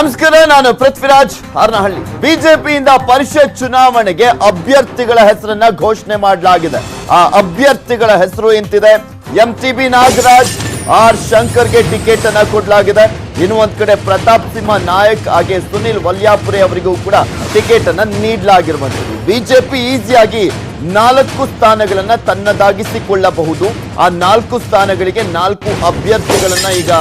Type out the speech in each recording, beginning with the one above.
ನಮಸ್ಕಾರ, ನಾನು ಪೃಥ್ವಿರಾಜ್ ಹಾರನಹಳ್ಳಿ. ಬಿಜೆಪಿಯಿಂದ ಪರಿಷತ್ ಚುನಾವಣೆಗೆ ಅಭ್ಯರ್ಥಿಗಳ ಹೆಸರನ್ನ ಘೋಷಣೆ ಮಾಡಲಾಗಿದೆ. ಆ ಅಭ್ಯರ್ಥಿಗಳ ಹೆಸರು ಇಂತಿದೆ ಎಂ ಬಿ ನಾಗರಾಜ್ ಆರ್ ಶಂಕರ್ಗೆ ಟಿಕೆಟ್ ಅನ್ನ ಕೊಡಲಾಗಿದೆ. ಇನ್ನು ಒಂದ್ ಕಡೆ ಪ್ರತಾಪ್ ಸಿಂಹ ನಾಯಕ್ ಹಾಗೆ ಸುನಿಲ್ ವಲ್ಯಾಪುರೆ ಅವರಿಗೂ ಕೂಡ ಟಿಕೆಟ್ ಅನ್ನ ನೀಡಲಾಗಿರುವಂತದ್ದು ಬಿಜೆಪಿ ಈಸಿಯಾಗಿ ನಾಲ್ಕು ಸ್ಥಾನಗಳನ್ನ ತನ್ನದಾಗಿಸಿಕೊಳ್ಳಬಹುದು. ಆ ನಾಲ್ಕು ಸ್ಥಾನಗಳಿಗೆ ನಾಲ್ಕು ಅಭ್ಯರ್ಥಿಗಳನ್ನ ಈಗ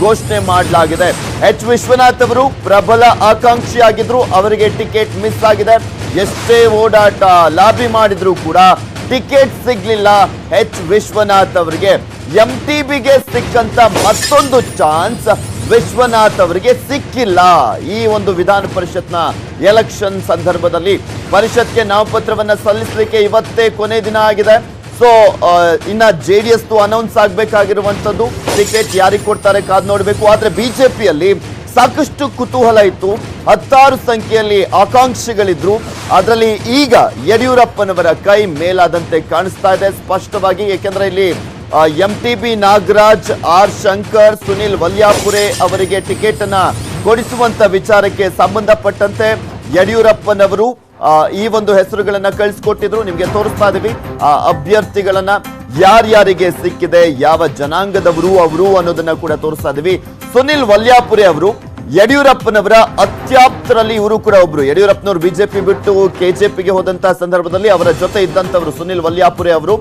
ಘೋಷಣೆ ಮಾಡಲಾಗಿದೆ. ಎಚ್ ವಿಶ್ವನಾಥ್ ಅವರು ಪ್ರಬಲ ಆಕಾಂಕ್ಷಿಯಾಗಿದ್ರು, ಅವರಿಗೆ ಟಿಕೆಟ್ ಮಿಸ್ ಆಗಿದೆ. ಎಷ್ಟೇ ಓಡಾಟ ಲಾಬಿ ಮಾಡಿದ್ರು ಕೂಡ ಟಿಕೆಟ್ ಸಿಗ್ಲಿಲ್ಲ. ಎಚ್. ವಿಶ್ವನಾಥ್ ಅವರಿಗೆ ಎಂ ಟಿ ಬಿಗೆ ಸಿಕ್ಕಂತ ಮತ್ತೊಂದು ಚಾನ್ಸ್ ವಿಶ್ವನಾಥ್ ಅವರಿಗೆ ಸಿಕ್ಕಿಲ್ಲ. ಈ ಒಂದು ವಿಧಾನ ಪರಿಷತ್ನ ಎಲೆಕ್ಷನ್ ಸಂದರ್ಭದಲ್ಲಿ ಪರಿಷತ್ಗೆ ನಾಮಪತ್ರವನ್ನ ಸಲ್ಲಿಸಲಿಕ್ಕೆ ಇವತ್ತೇ ಕೊನೆ ದಿನ ಆಗಿದೆ. ಸೊ ಇನ್ನ ಜೆ ಡಿ ಎಸ್ ಅನೌನ್ಸ್ ಆಗ್ಬೇಕಾಗಿರುವಂತದ್ದು ಟಿಕೆಟ್ ಯಾರಿಗೆ ಕೊಡ್ತಾರೆ ಕಾದ್ ನೋಡ್ಬೇಕು. ಆದ್ರೆ ಬಿಜೆಪಿಯಲ್ಲಿ ಸಾಕಷ್ಟು ಕುತೂಹಲ ಇತ್ತು. ಹತ್ತಾರು ಸಂಖ್ಯೆಯಲ್ಲಿ ಆಕಾಂಕ್ಷಿಗಳಿದ್ರು. ಅದರಲ್ಲಿ ಈಗ ಯಡಿಯೂರಪ್ಪನವರ ಕೈ ಮೇಲಾದಂತೆ ಕಾಣಿಸ್ತಾ ಇದೆ ಸ್ಪಷ್ಟವಾಗಿ, ಏಕೆಂದ್ರೆ ಇಲ್ಲಿ M T B Nagaraj, R Shankar, Sunil Valyapure ಅವರಿಗೆ ಟಿಕೆಟ್ ಅನ್ನ ಕೊಡಿಸುವಂತ ವಿಚಾರಕ್ಕೆ ಸಂಬಂಧಪಟ್ಟಂತೆ ಯಡಿಯೂರಪ್ಪನವರು ಈ ಒಂದು ಹೆಸರುಗಳನ್ನ ಕಳಿಸ್ಕೊಟ್ಟಿದ್ರು. ನಿಮ್ಗೆ ತೋರಿಸ್ತಾ ಇದೀವಿ ಆ, ಅಭ್ಯರ್ಥಿಗಳನ್ನ ಯಾರ್ಯಾರಿಗೆ ಸಿಕ್ಕಿದೆ, ಯಾವ ಜನಾಂಗದವರು, ಅವರು ಅನ್ನೋದನ್ನ ಕೂಡ ತೋರಿಸ್ತಾ ಇದೀವಿ ಸುನಿಲ್ ವಲ್ಯಾಪುರೆ ಅವರು ಯಡಿಯೂರಪ್ಪನವರ ಅತ್ಯಾಪ್ತರಲ್ಲಿ ಇವರು ಕೂಡ ಒಬ್ರು. ಯಡಿಯೂರಪ್ಪನವರು ಬಿಜೆಪಿ ಬಿಟ್ಟು ಕೆಜೆಪಿಗೆ ಹೋದಂತಹ ಸಂದರ್ಭದಲ್ಲಿ ಅವರ ಜೊತೆ ಇದ್ದಂತವರು ಸುನಿಲ್ ವಲ್ಯಾಪುರೆ ಅವರು,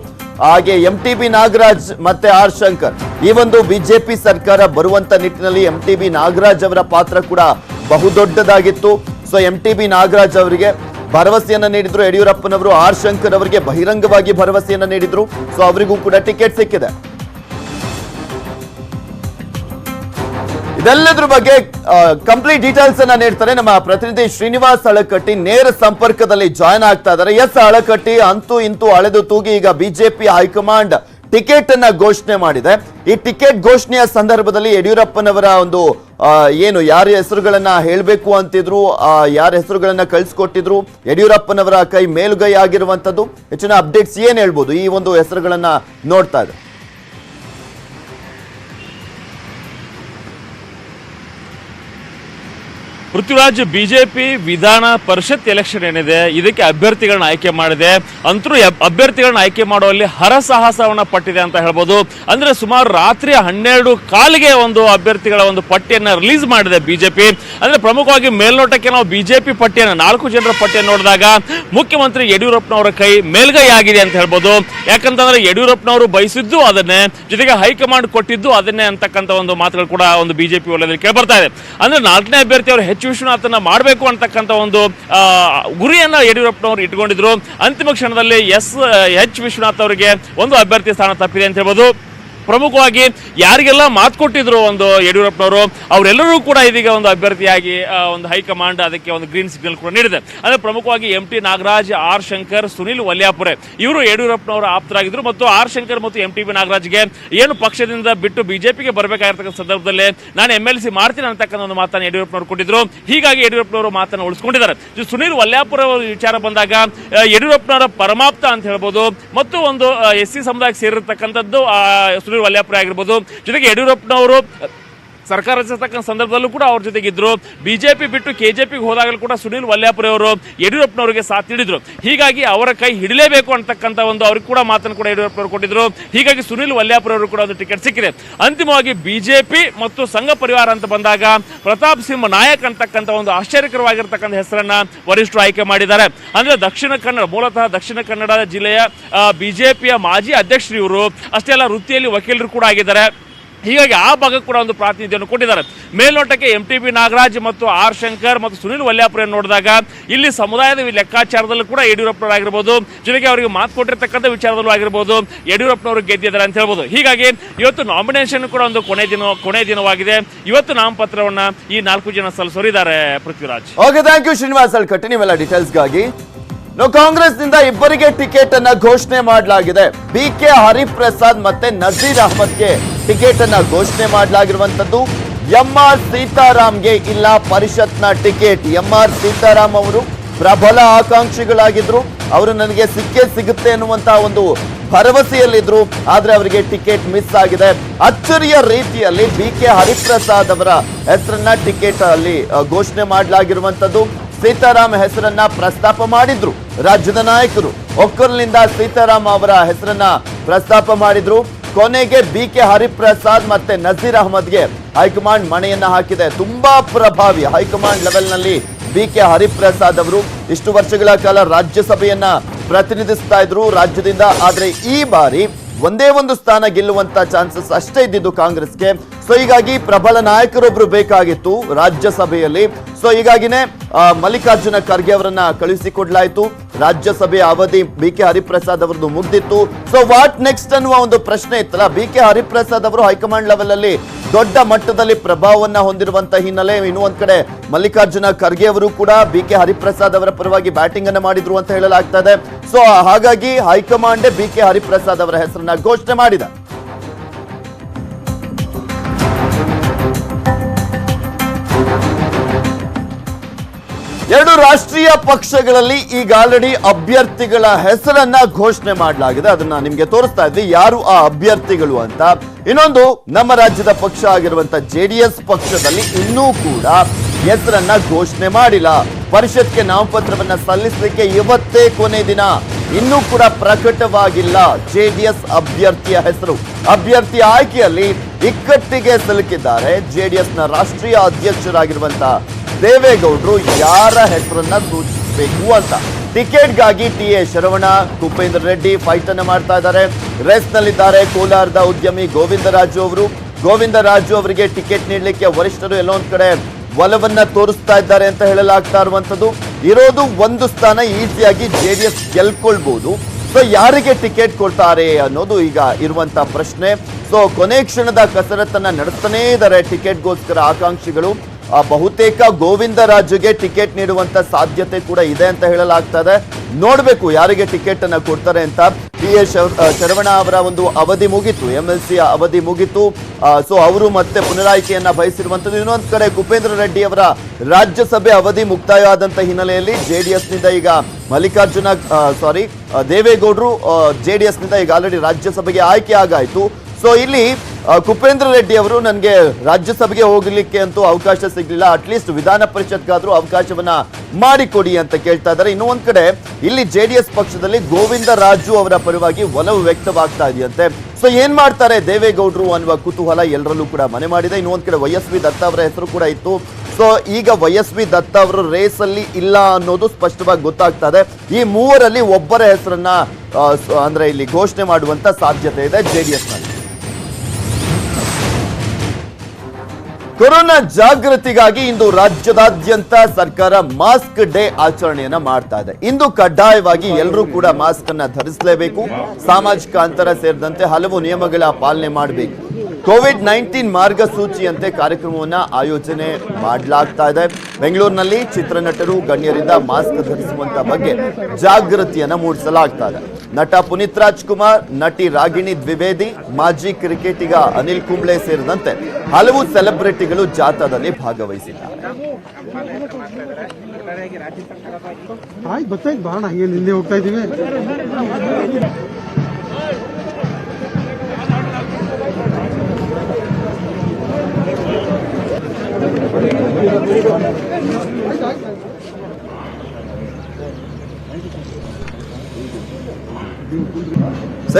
ಹಾಗೆ ಎಂ ಬಿ ನಾಗರಾಜ್ ಮತ್ತೆ ಆರ್ ಶಂಕರ್. ಈ ಒಂದು ಬಿಜೆಪಿ ಸರ್ಕಾರ ಬರುವಂತ ನಿಟ್ಟಿನಲ್ಲಿ ಎಂ ಟಿ ಬಿ ನಾಗರಾಜ್ ಅವರ ಪಾತ್ರ ಕೂಡ ಬಹುದೊಡ್ಡದಾಗಿತ್ತು. So M T B Nagaraj ಅವರಿಗೆ ಭರವಸೆಯನ್ನ ನೀಡಿದ್ರು. ಯಡಿಯೂರಪ್ಪನವರು ಆರ್ ಶಂಕರ್ ಅವರಿಗೆ ಬಹಿರಂಗವಾಗಿ ಭರವಸೆಯನ್ನ ನೀಡಿದ್ರು. ಸೊ ಅವರಿಗೂ ಕೂಡ ಟಿಕೆಟ್ ಸಿಕ್ಕಿದೆ. ಇದೆಲ್ಲದ್ರ ಬಗ್ಗೆ ಕಂಪ್ಲೀಟ್ ಡೀಟೇಲ್ಸ್ ಅನ್ನ ನೀಡ್ತಾರೆ ನಮ್ಮ ಪ್ರತಿನಿಧಿ ಶ್ರೀನಿವಾಸ್ ಅಳಕಟ್ಟಿ. ನೇರ ಸಂಪರ್ಕದಲ್ಲಿ ಜಾಯ್ನ್ ಆಗ್ತಾ ಇದ್ದಾರೆ. ಎಸ್, ಅಳಕಟ್ಟಿ, ಅಂತೂ ಇಂತೂ ಅಳೆದು ತೂಗಿ ಈಗ ಬಿಜೆಪಿ ಹೈಕಮಾಂಡ್ ಟಿಕೆಟ್ ಅನ್ನ ಘೋಷಣೆ ಮಾಡಿದೆ. ಈ ಟಿಕೆಟ್ ಘೋಷಣೆಯ ಸಂದರ್ಭದಲ್ಲಿ ಯಡಿಯೂರಪ್ಪನವರ ಒಂದು ಏನು, ಯಾರ ಹೆಸರುಗಳನ್ನ ಹೇಳಬೇಕು ಅಂತಿದ್ರು ಯಾರ ಹೆಸರುಗಳನ್ನ ಕಳಿಸ್ಕೊಟ್ಟಿದ್ರು, ಯಡಿಯೂರಪ್ಪನವರ ಕೈ ಮೇಲುಗೈ ಆಗಿರುವಂತದ್ದು. ಹೆಚ್ಚಿನ ಅಪ್ಡೇಟ್ಸ್ ಏನ್ ಹೇಳ್ಬೋದು ಈ ಒಂದು ಹೆಸರುಗಳನ್ನ ನೋಡ್ತಾ ಇದೆ ಪೃಥ್ವಿರಾಜ್ ಬಿಜೆಪಿ ವಿಧಾನ ಪರಿಷತ್ ಎಲೆಕ್ಷನ್ ಏನಿದೆ, ಇದಕ್ಕೆ ಅಭ್ಯರ್ಥಿಗಳನ್ನ ಆಯ್ಕೆ ಮಾಡಿದೆ. ಅಂತರೂ ಅಭ್ಯರ್ಥಿಗಳನ್ನ ಆಯ್ಕೆ ಮಾಡುವಲ್ಲಿ ಹರಸಾಹಸವನ್ನ ಪಟ್ಟಿದೆ ಅಂತ ಹೇಳ್ಬೋದು. ಅಂದ್ರೆ ಸುಮಾರು ರಾತ್ರಿ ಹನ್ನೆರಡು ಕಾಲಿಗೆ ಒಂದು ಅಭ್ಯರ್ಥಿಗಳ ಒಂದು ಪಟ್ಟಿಯನ್ನ ರಿಲೀಸ್ ಮಾಡಿದೆ ಬಿಜೆಪಿ. ಅಂದ್ರೆ ಪ್ರಮುಖವಾಗಿ ಮೇಲ್ನೋಟಕ್ಕೆ ನಾವು ಬಿಜೆಪಿ ಪಟ್ಟಿಯನ್ನ, ನಾಲ್ಕು ಜನರ ಪಟ್ಟಿಯನ್ನು ನೋಡಿದಾಗ ಮುಖ್ಯಮಂತ್ರಿ ಯಡಿಯೂರಪ್ಪನವರ ಕೈ ಮೇಲ್ಗೈ ಆಗಿದೆ ಅಂತ ಹೇಳ್ಬೋದು. ಯಾಕಂತಂದ್ರೆ ಯಡಿಯೂರಪ್ಪನವರು ಬಯಸಿದ್ದು ಅದನ್ನೇ, ಜೊತೆಗೆ ಹೈಕಮಾಂಡ್ ಕೊಟ್ಟಿದ್ದು ಅದನ್ನೇ ಅಂತಕ್ಕಂಥ ಒಂದು ಮಾತುಗಳು ಕೂಡ ಒಂದು ಬಿಜೆಪಿ ವಲಯದಲ್ಲಿ ಕೇಳ್ಬರ್ತಾ ಇದೆ. ಅಂದ್ರೆ ನಾಲ್ಕನೇ ಅಭ್ಯರ್ಥಿ ಅವರು ಎಚ್ ವಿಶ್ವನಾಥನ್ನ ಮಾಡಬೇಕು ಅಂತಕ್ಕಂಥ ಒಂದು ಗುರಿಯನ್ನು ಗುರಿಯನ್ನ ಯಡಿಯೂರಪ್ಪನವರು ಇಟ್ಕೊಂಡಿದ್ರು. ಅಂತಿಮ ಕ್ಷಣದಲ್ಲಿ ಎಸ್, ಎಚ್ ವಿಶ್ವನಾಥ್ ಅವರಿಗೆ ಒಂದು ಅಭ್ಯರ್ಥಿ ಸ್ಥಾನ ತಪ್ಪಿದೆ ಅಂತ ಹೇಳ್ಬೋದು. ಪ್ರಮುಖವಾಗಿ ಯಾರಿಗೆಲ್ಲ ಮಾತು ಕೊಟ್ಟಿದ್ರು ಒಂದು ಯಡಿಯೂರಪ್ಪನವರು, ಅವರೆಲ್ಲರೂ ಕೂಡ ಇದೀಗ ಒಂದು ಅಭ್ಯರ್ಥಿಯಾಗಿ ಒಂದು ಹೈಕಮಾಂಡ್ ಅದಕ್ಕೆ ಒಂದು ಗ್ರೀನ್ ಸಿಗ್ನಲ್ ಕೂಡ ನೀಡಿದೆ. ಅಂದ್ರೆ ಪ್ರಮುಖವಾಗಿ M T Nagaraj, R Shankar, Sunil Valyapure, ಇವರು ಯಡಿಯೂರಪ್ಪನವರ ಆಪ್ತರಾಗಿದ್ರು ಮತ್ತು ಆರ್ ಶಂಕರ್ ಮತ್ತು ಎಂ ಟಿ ಬಿ ನಾಗರಾಜ್ಗೆ ಏನು ಪಕ್ಷದಿಂದ ಬಿಟ್ಟು ಬಿಜೆಪಿಗೆ ಬರಬೇಕಾಗಿರ್ತಕ್ಕಂಥ ಸಂದರ್ಭದಲ್ಲಿ ನಾನು ಎಂ ಎಲ್ ಸಿ ಮಾಡ್ತೀನಿ ಅಂತಕ್ಕಂಥ ಒಂದು ಮಾತನ್ನು ಯಡಿಯೂರಪ್ಪನವರು ಕೊಟ್ಟಿದ್ರು. ಹೀಗಾಗಿ ಯಡಿಯೂರಪ್ಪನವರು ಮಾತನ್ನು ಉಳಿಸ್ಕೊಂಡಿದ್ದಾರೆ. ಸುನಿಲ್ ವಲ್ಯಾಪುರ ವಿಚಾರ ಬಂದಾಗ ಯಡಿಯೂರಪ್ಪನವರ ಪರಮಾಪ್ತ ಅಂತ ಹೇಳ್ಬೋದು. ಮತ್ತು ಒಂದು ಎಸ್ ಸಿ ಸಮುದಾಯಕ್ಕೆ ಸೇರಿರ್ತಕ್ಕಂಥದ್ದು ಸುನಿಲ್ ವಲ್ಯಾಪುರ ಆಗಿರ್ಬೋದು. ಜೊತೆಗೆ ಯಡಿಯೂರಪ್ಪನವರು ಸರ್ಕಾರ ರಚಿಸತಕ್ಕಂಥ ಸಂದರ್ಭದಲ್ಲೂ ಕೂಡ ಅವ್ರ ಜೊತೆಗಿದ್ರು. ಬಿಜೆಪಿ ಬಿಟ್ಟು ಕೆಜೆಪಿಗೆ ಹೋದಾಗಲೂ ಕೂಡ ಸುನಿಲ್ ವಲ್ಯಾಪುರವರು ಯಡಿಯೂರಪ್ಪನವರಿಗೆ ಸಾಥ್ ನೀಡಿದ್ರು. ಹೀಗಾಗಿ ಅವರ ಕೈ ಹಿಡಿಲೇಬೇಕು ಅಂತಕ್ಕಂಥ ಒಂದು ಅವ್ರಿಗೆ ಕೂಡ ಮಾತನ್ನು ಕೂಡ ಯಡಿಯೂರಪ್ಪನವರು ಕೊಟ್ಟಿದ್ರು. ಹೀಗಾಗಿ ಸುನೀಲ್ ವಲ್ಯಾಪುರ ಅವರು ಕೂಡ ಒಂದು ಟಿಕೆಟ್ ಸಿಕ್ಕಿದೆ. ಅಂತಿಮವಾಗಿ ಬಿಜೆಪಿ ಮತ್ತು ಸಂಘ ಪರಿವಾರ ಅಂತ ಬಂದಾಗ ಪ್ರತಾಪ್ ಸಿಂಹ ನಾಯಕ್ ಅಂತಕ್ಕಂಥ ಒಂದು ಆಶ್ಚರ್ಯಕರವಾಗಿರ್ತಕ್ಕಂಥ ಹೆಸರನ್ನ ವರಿಷ್ಠರು ಆಯ್ಕೆ ಮಾಡಿದ್ದಾರೆ. ಅಂದ್ರೆ ದಕ್ಷಿಣ ಕನ್ನಡ, ಮೂಲತಃ ದಕ್ಷಿಣ ಕನ್ನಡ ಜಿಲ್ಲೆಯ ಬಿಜೆಪಿಯ ಮಾಜಿ ಅಧ್ಯಕ್ಷರು ಇವರು. ಅಷ್ಟೇ ಅಲ್ಲ ವೃತ್ತಿಯಲ್ಲಿ ವಕೀಲರು ಕೂಡ ಆಗಿದ್ದಾರೆ. ಹೀಗಾಗಿ ಆ ಭಾಗಕ್ಕೆ ಕೂಡ ಒಂದು ಪ್ರಾತಿನಿಧ್ಯವನ್ನು ಕೊಟ್ಟಿದ್ದಾರೆ. ಮೇಲ್ನೋಟಕ್ಕೆ ಎಂ ಟಿ ಬಿ ನಾಗರಾಜ್ ಮತ್ತು ಆರ್ ಶಂಕರ್ ಮತ್ತು ಸುನಿಲ್ ವಲ್ಯಾಪುರ ನೋಡಿದಾಗ ಇಲ್ಲಿ ಸಮುದಾಯದ ಲೆಕ್ಕಾಚಾರದಲ್ಲೂ ಕೂಡ ಯಡಿಯೂರಪ್ಪನವರಾಗಿರ್ಬೋದು, ಜೊತೆಗೆ ಅವರಿಗೆ ಮಾತು ಕೊಟ್ಟಿರ್ತಕ್ಕಂಥ ವಿಚಾರದಲ್ಲೂ ಆಗಿರ್ಬೋದು, ಯಡಿಯೂರಪ್ಪನವರು ಗೆದ್ದಿದ್ದಾರೆ ಅಂತ ಹೇಳ್ಬೋದು. ಹೀಗಾಗಿ ಇವತ್ತು ನಾಮಿನೇಷನ್ ಕೂಡ ಒಂದು ಕೊನೆ ದಿನ, ಕೊನೆ ದಿನವಾಗಿದೆ. ಇವತ್ತು ನಾಮಪತ್ರವನ್ನ ಈ ನಾಲ್ಕು ಜನ ಸಲ್ಲಿಸೋರಿದ್ದಾರೆ, Prithviraj. Okay thank you Srinivas Alkatti ನೀವೆಲ್ಲ ಡೀಟೇಲ್ಸ್ಗಾಗಿ ಕಾಂಗ್ರೆಸ್ನಿಂದ ಇಬ್ಬರಿಗೆ ಟಿಕೆಟ್ ಅನ್ನ ಘೋಷಣೆ ಮಾಡಲಾಗಿದೆ. ಬಿ ಕೆ ಹರಿಪ್ರಸಾದ್ ಮತ್ತೆ ನಜೀರ್ ಅಹಮದ್ಗೆ ಟಿಕೆಟ್ ಅನ್ನ ಘೋಷಣೆ ಮಾಡಲಾಗಿರುವಂತದ್ದು ಎಂ ಆರ್ ಸೀತಾರಾಮ್ಗೆ ಇಲ್ಲ ಪರಿಷತ್ನ ಟಿಕೆಟ್. ಎಂ ಆರ್ ಸೀತಾರಾಮ್ ಅವರು ಪ್ರಬಲ ಆಕಾಂಕ್ಷಿಗಳಾಗಿದ್ರು. ಅವರು ನನಗೆ ಸಿಕ್ಕೇ ಸಿಗುತ್ತೆ ಅನ್ನುವಂತ ಒಂದು ಭರವಸೆಯಲ್ಲಿದ್ರು. ಆದ್ರೆ ಅವರಿಗೆ ಟಿಕೆಟ್ ಮಿಸ್ ಆಗಿದೆ. ಅಚ್ಚರಿಯ ರೀತಿಯಲ್ಲಿ ಬಿ ಕೆ ಹರಿಪ್ರಸಾದ್ ಅವರ ಹೆಸರನ್ನ ಟಿಕೆಟ್ ಅಲ್ಲಿ ಘೋಷಣೆ ಮಾಡಲಾಗಿರುವಂತದ್ದು ಸೀತಾರಾಮ್ ಹೆಸರನ್ನ ಪ್ರಸ್ತಾಪ ಮಾಡಿದ್ರು. ರಾಜ್ಯದ ನಾಯಕರು. ಒಕ್ಕಲಿನಿಂದ ಸೀತಾರಾಮ್ ಅವರ ಹೆಸರನ್ನ ಪ್ರಸ್ತಾಪ ಮಾಡಿದ್ರು. ಕೊನೆಗೆ ಬಿ ಕೆ ಹರಿಪ್ರಸಾದ್ ಮತ್ತೆ ನಜೀರ್ ಅಹಮದ್ಗೆ ಹೈಕಮಾಂಡ್ ಮಣೆಯನ್ನ ಹಾಕಿದೆ. ತುಂಬಾ ಪ್ರಭಾವಿ ಹೈಕಮಾಂಡ್ ಲೆವೆಲ್ನಲ್ಲಿ ಬಿ ಕೆ ಹರಿಪ್ರಸಾದ್ ಅವರು ಇಷ್ಟು ವರ್ಷಗಳ ಕಾಲ ರಾಜ್ಯಸಭೆಯನ್ನ ಪ್ರತಿನಿಧಿಸ್ತಾ ಇದ್ರು ರಾಜ್ಯದಿಂದ. ಆದ್ರೆ ಈ ಬಾರಿ ಒಂದೇ ಒಂದು ಸ್ಥಾನ ಗೆಲ್ಲುವಂತ ಚಾನ್ಸಸ್ ಅಷ್ಟೇ ಇದ್ದಿದ್ದು ಕಾಂಗ್ರೆಸ್ಗೆ. ಸೊ ಹೀಗಾಗಿ ಪ್ರಬಲ ನಾಯಕರೊಬ್ರು ಬೇಕಾಗಿತ್ತು ರಾಜ್ಯಸಭೆಯಲ್ಲಿ. ಸೊ ಹೀಗಾಗಿನೇ ಮಲ್ಲಿಕಾರ್ಜುನ ಖರ್ಗೆ ಅವರನ್ನ ಕಳುಹಿಸಿಕೊಡ್ಲಾಯಿತು ರಾಜ್ಯಸಭೆಯ ಅವಧಿ ಬಿ ಕೆ ಹರಿಪ್ರಸಾದ್ ಅವರದ್ದು ಮುಗ್ದಿತ್ತು. ಸೊ ವಾಟ್ ನೆಕ್ಸ್ಟ್ ಅನ್ನುವ ಒಂದು ಪ್ರಶ್ನೆ ಇತ್ತಲ್ಲ. ಬಿ ಕೆ ಹರಿಪ್ರಸಾದ್ ಅವರು ಹೈಕಮಾಂಡ್ ಲೆವೆಲ್ ಅಲ್ಲಿ ದೊಡ್ಡ ಮಟ್ಟದಲ್ಲಿ ಪ್ರಭಾವವನ್ನ ಹೊಂದಿರುವಂತ ಹಿನ್ನೆಲೆ ಇನ್ನು ಒಂದ್ ಕಡೆ ಮಲ್ಲಿಕಾರ್ಜುನ ಖರ್ಗೆ ಅವರು ಕೂಡ ಬಿ ಕೆ ಹರಿಪ್ರಸಾದ್ ಅವರ ಪರವಾಗಿ ಬ್ಯಾಟಿಂಗ್ ಅನ್ನ ಮಾಡಿದ್ರು ಅಂತ ಹೇಳಲಾಗ್ತಾ ಇದೆ. ಸೊ ಹಾಗಾಗಿ ಹೈಕಮಾಂಡ್ ಬಿ ಕೆ ಹರಿಪ್ರಸಾದ್ ಅವರ ಹೆಸರನ್ನ ಘೋಷಣೆ ಮಾಡಿದೆ. ಎರಡು ರಾಷ್ಟ್ರೀಯ ಪಕ್ಷಗಳಲ್ಲಿ ಈಗ ಆಲ್ರೆಡಿ ಅಭ್ಯರ್ಥಿಗಳ ಹೆಸರನ್ನ ಘೋಷಣೆ ಮಾಡಲಾಗಿದೆ. ಅದನ್ನ ನಿಮ್ಗೆ ತೋರಿಸ್ತಾ ಇದ್ವಿ ಯಾರು ಆ ಅಭ್ಯರ್ಥಿಗಳು ಅಂತ? ಇನ್ನೊಂದು, ನಮ್ಮ ರಾಜ್ಯದ ಪಕ್ಷ ಆಗಿರುವಂತ ಜೆಡಿಎಸ್ ಪಕ್ಷದಲ್ಲಿ ಇನ್ನೂ ಕೂಡ ಹೆಸರನ್ನ ಘೋಷಣೆ ಮಾಡಿಲ್ಲ. ಪರಿಷತ್ಗೆ ನಾಮಪತ್ರವನ್ನ ಸಲ್ಲಿಸಲಿಕ್ಕೆ ಇವತ್ತೇ ಕೊನೆ ದಿನ. ಇನ್ನೂ ಕೂಡ ಪ್ರಕಟವಾಗಿಲ್ಲ ಜೆಡಿಎಸ್ ಅಭ್ಯರ್ಥಿಯ ಹೆಸರು. ಅಭ್ಯರ್ಥಿ ಆಯ್ಕೆಯಲ್ಲಿ ಇಕ್ಕಟ್ಟಿಗೆ ಸಿಲುಕಿದ್ದಾರೆ ಜೆಡಿಎಸ್ನ ರಾಷ್ಟ್ರೀಯ ಅಧ್ಯಕ್ಷರಾಗಿರುವಂತಹ ದೇವೇಗೌಡರು ಯಾರ ಹೆಸರನ್ನ ಸೂಚಿಸಬೇಕು ಅಂತ. ಟಿಕೆಟ್ಗಾಗಿ T A Sharavana Kupendra Reddy fight ಅನ್ನು ಮಾಡ್ತಾ ಇದ್ದಾರೆ. ರೇಸ್ ನಲ್ಲಿದ್ದಾರೆ ಕೋಲಾರದ ಉದ್ಯಮಿ ಗೋವಿಂದರಾಜು ಅವರು. ಗೋವಿಂದರಾಜು ಅವರಿಗೆ ಟಿಕೆಟ್ ನೀಡಲಿಕ್ಕೆ ವರಿಷ್ಠರು ಎಲ್ಲೋ ಒಂದ್ ಕಡೆ ಒಲವನ್ನ ತೋರಿಸ್ತಾ ಇದ್ದಾರೆ ಅಂತ ಹೇಳಲಾಗ್ತಾ ಇರುವಂತದ್ದು ಇರೋದು ಒಂದು ಸ್ಥಾನ ಈಸಿಯಾಗಿ ಜೆ ಡಿ ಎಸ್ ಗೆಲ್ಕೊಳ್ಬಹುದು ಸೊ ಯಾರಿಗೆ ಟಿಕೆಟ್ ಕೊಡ್ತಾರೆ ಅನ್ನೋದು ಈಗ ಇರುವಂತ ಪ್ರಶ್ನೆ. ಸೊ ಕೊನೆ ಕ್ಷಣದ ಕಸರತ್ತನ್ನ ನಡೆಸ್ತಾನೇ ಇದ್ದಾರೆ ಟಿಕೆಟ್ಗೋಸ್ಕರ ಆಕಾಂಕ್ಷಿಗಳು. ಬಹುತೇಕ ಗೋವಿಂದರಾಜುಗೆ ಟಿಕೆಟ್ ನೀಡುವಂತ ಸಾಧ್ಯತೆ ಕೂಡ ಇದೆ ಅಂತ ಹೇಳಲಾಗ್ತಾ ಇದೆ ನೋಡ್ಬೇಕು ಯಾರಿಗೆ ಟಿಕೆಟ್ ಅನ್ನ ಕೊಡ್ತಾರೆ ಅಂತ. ಪಿ ಎಸ್ ಶರವಣ ಅವರ ಒಂದು ಅವಧಿ ಮುಗಿತು, ಎಂ ಎಲ್ ಸಿ ಅವಧಿ ಮುಗಿತು. ಸೊ ಅವರು ಮತ್ತೆ ಪುನರಾಯ್ಕೆಯನ್ನ ಬಯಸಿರುವಂತದ್ದು. ಇನ್ನೊಂದ್ ಕಡೆ ಭೂಪೇಂದ್ರ ರೆಡ್ಡಿ ಅವರ ರಾಜ್ಯಸಭೆ ಅವಧಿ ಮುಕ್ತಾಯ ಆದಂತ ಹಿನ್ನೆಲೆಯಲ್ಲಿ ಜೆಡಿಎಸ್ನಿಂದ ಈಗ ಮಲ್ಲಿಕಾರ್ಜುನ ಸಾರಿ ದೇವೇಗೌಡರು ಜೆ ಜೆಡಿಎಸ್ನಿಂದ ಈಗ ಆಲ್ರೆಡಿ ರಾಜ್ಯಸಭೆಗೆ ಆಯ್ಕೆ ಆಗಾಯ್ತು. ಸೊ ಇಲ್ಲಿ ಕುಪೇಂದ್ರ ರೆಡ್ಡಿ ಅವರು ನನಗೆ ರಾಜ್ಯಸಭೆಗೆ ಹೋಗಲಿಕ್ಕೆ ಅಂತೂ ಅವಕಾಶ ಸಿಗಲಿಲ್ಲ. ಅಟ್ಲೀಸ್ಟ್ ವಿಧಾನ ಪರಿಷತ್ಗಾದ್ರೂ ಅವಕಾಶವನ್ನ ಮಾಡಿಕೊಡಿ ಅಂತ ಕೇಳ್ತಾ ಇದ್ದಾರೆ. ಇನ್ನೂ ಒಂದ್ ಕಡೆ ಇಲ್ಲಿ ಜೆಡಿಎಸ್ ಪಕ್ಷದಲ್ಲಿ ಗೋವಿಂದ ರಾಜು ಅವರ ಪರವಾಗಿ ಒಲವು ವ್ಯಕ್ತವಾಗ್ತಾ ಇದೆಯಂತೆ. ಸೊ ಏನ್ ಮಾಡ್ತಾರೆ ದೇವೇಗೌಡರು ಅನ್ನುವ ಕುತೂಹಲ ಎಲ್ಲರಲ್ಲೂ ಕೂಡ ಮನೆ ಮಾಡಿದೆ. ಇನ್ನೊಂದ್ ಕಡೆ ವೈ ಎಸ್ ವಿ ದತ್ತ ಅವರ ಹೆಸರು ಕೂಡ ಇತ್ತು. ಸೊ ಈಗ ವೈ ಎಸ್ ವಿ ದತ್ತ ಅವರು ರೇಸ್ ಅಲ್ಲಿ ಇಲ್ಲ ಅನ್ನೋದು ಸ್ಪಷ್ಟವಾಗಿ ಗೊತ್ತಾಗ್ತಾ ಇದೆ. ಈ ಮೂವರಲ್ಲಿ ಒಬ್ಬರ ಹೆಸರನ್ನ ಅಂದ್ರೆ ಇಲ್ಲಿ ಘೋಷಣೆ ಮಾಡುವಂತ ಸಾಧ್ಯತೆ ಇದೆ ಜೆಡಿಎಸ್ ಕೊರೋನಾ ಜಾಗೃತಿಗಾಗಿ ಇಂದು ರಾಜ್ಯದಾದ್ಯಂತ ಸರ್ಕಾರ ಮಾಸ್ಕ್ ಡೇ ಆಚರಣೆಯನ್ನ ಮಾಡ್ತಾ ಇದೆ. ಇಂದು ಕಡ್ಡಾಯವಾಗಿ ಎಲ್ಲರೂ ಕೂಡ ಮಾಸ್ಕ್ ಅನ್ನ ಧರಿಸಲೇಬೇಕು. ಸಾಮಾಜಿಕ ಅಂತರ ಸೇರಿದಂತೆ ಹಲವು ನಿಯಮಗಳ ಪಾಲನೆ ಮಾಡಬೇಕು. ಕೋವಿಡ್ ನೈನ್ಟೀನ್ ಮಾರ್ಗಸೂಚಿಯಂತೆ ಕಾರ್ಯಕ್ರಮವನ್ನು ಆಯೋಜನೆ ಮಾಡಲಾಗ್ತಾ ಇದೆ. ಬೆಂಗಳೂರಿನಲ್ಲಿ ಚಿತ್ರನಟರು, ಗಣ್ಯರಿಂದ ಮಾಸ್ಕ್ ಧರಿಸುವಂತ ಬಗ್ಗೆ ಜಾಗೃತಿಯನ್ನು ಮೂಡಿಸಲಾಗ್ತಾ ಇದೆ. ನಟ ಪುನೀತ್ ರಾಜ್ಕುಮಾರ್, ನಟಿ ರಾಗಿಣಿ ದ್ವಿವೇದಿ, ಮಾಜಿ ಕ್ರಿಕೆಟಿಗ ಅನಿಲ್ ಕುಂಬ್ಳೆ ಸೇರಿದಂತೆ ಹಲವು ಸೆಲೆಬ್ರಿಟಿಗಳು ಜಾಥಾದಲ್ಲಿ ಭಾಗವಹಿಸಿದ್ದಾರೆ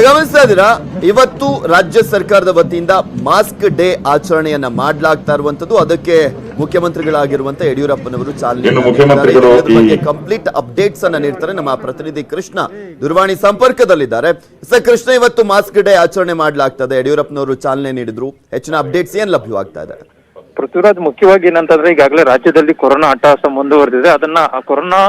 ಗಮನಿಸ್ತಾ ಇದ್ದೀರಾ? ಇವತ್ತು ರಾಜ್ಯ ಸರ್ಕಾರದ ವತಿಯಿಂದ ಮಾಸ್ಕ್ ಡೇ ಆಚರಣೆಯನ್ನ ಮಾಡಲಾಗ್ತಾ ಇರುವಂತದ್ದು ಅದಕ್ಕೆ ಮುಖ್ಯಮಂತ್ರಿಗಳಾಗಿರುವಂತ ಯಡಿಯೂರಪ್ಪನವರು ಚಾಲನೆ ಕಂಪ್ಲೀಟ್ ಅಪ್ಡೇಟ್ಸ್ ಅನ್ನ ನೀಡ್ತಾರೆ. ನಮ್ಮ ಪ್ರತಿನಿಧಿ ಕೃಷ್ಣ ದೂರವಾಣಿ ಸಂಪರ್ಕದಲ್ಲಿದ್ದಾರೆ. ಸರ್ ಕೃಷ್ಣ ಇವತ್ತು ಮಾಸ್ಕ್ ಡೇ ಆಚರಣೆ ಮಾಡಲಾಗ್ತದೆ ಯಡಿಯೂರಪ್ಪನವರು ಚಾಲನೆ ನೀಡಿದ್ರು. ಹೆಚ್ಚಿನ ಅಪ್ಡೇಟ್ಸ್ ಏನ್ ಲಭ್ಯವಾಗ್ತಾ ಇದೆ? ಪೃಥ್ವಿರಾಜ್ ಮುಖ್ಯವಾಗಿ ಏನಂತಂದ್ರೆ ಈಗಾಗಲೇ ರಾಜ್ಯದಲ್ಲಿ ಕೊರೋನಾ ಅಟ್ಟಹಾಸ ಮುಂದುವರೆದಿದೆ. ಅದನ್ನ ಕೊರೋನಾ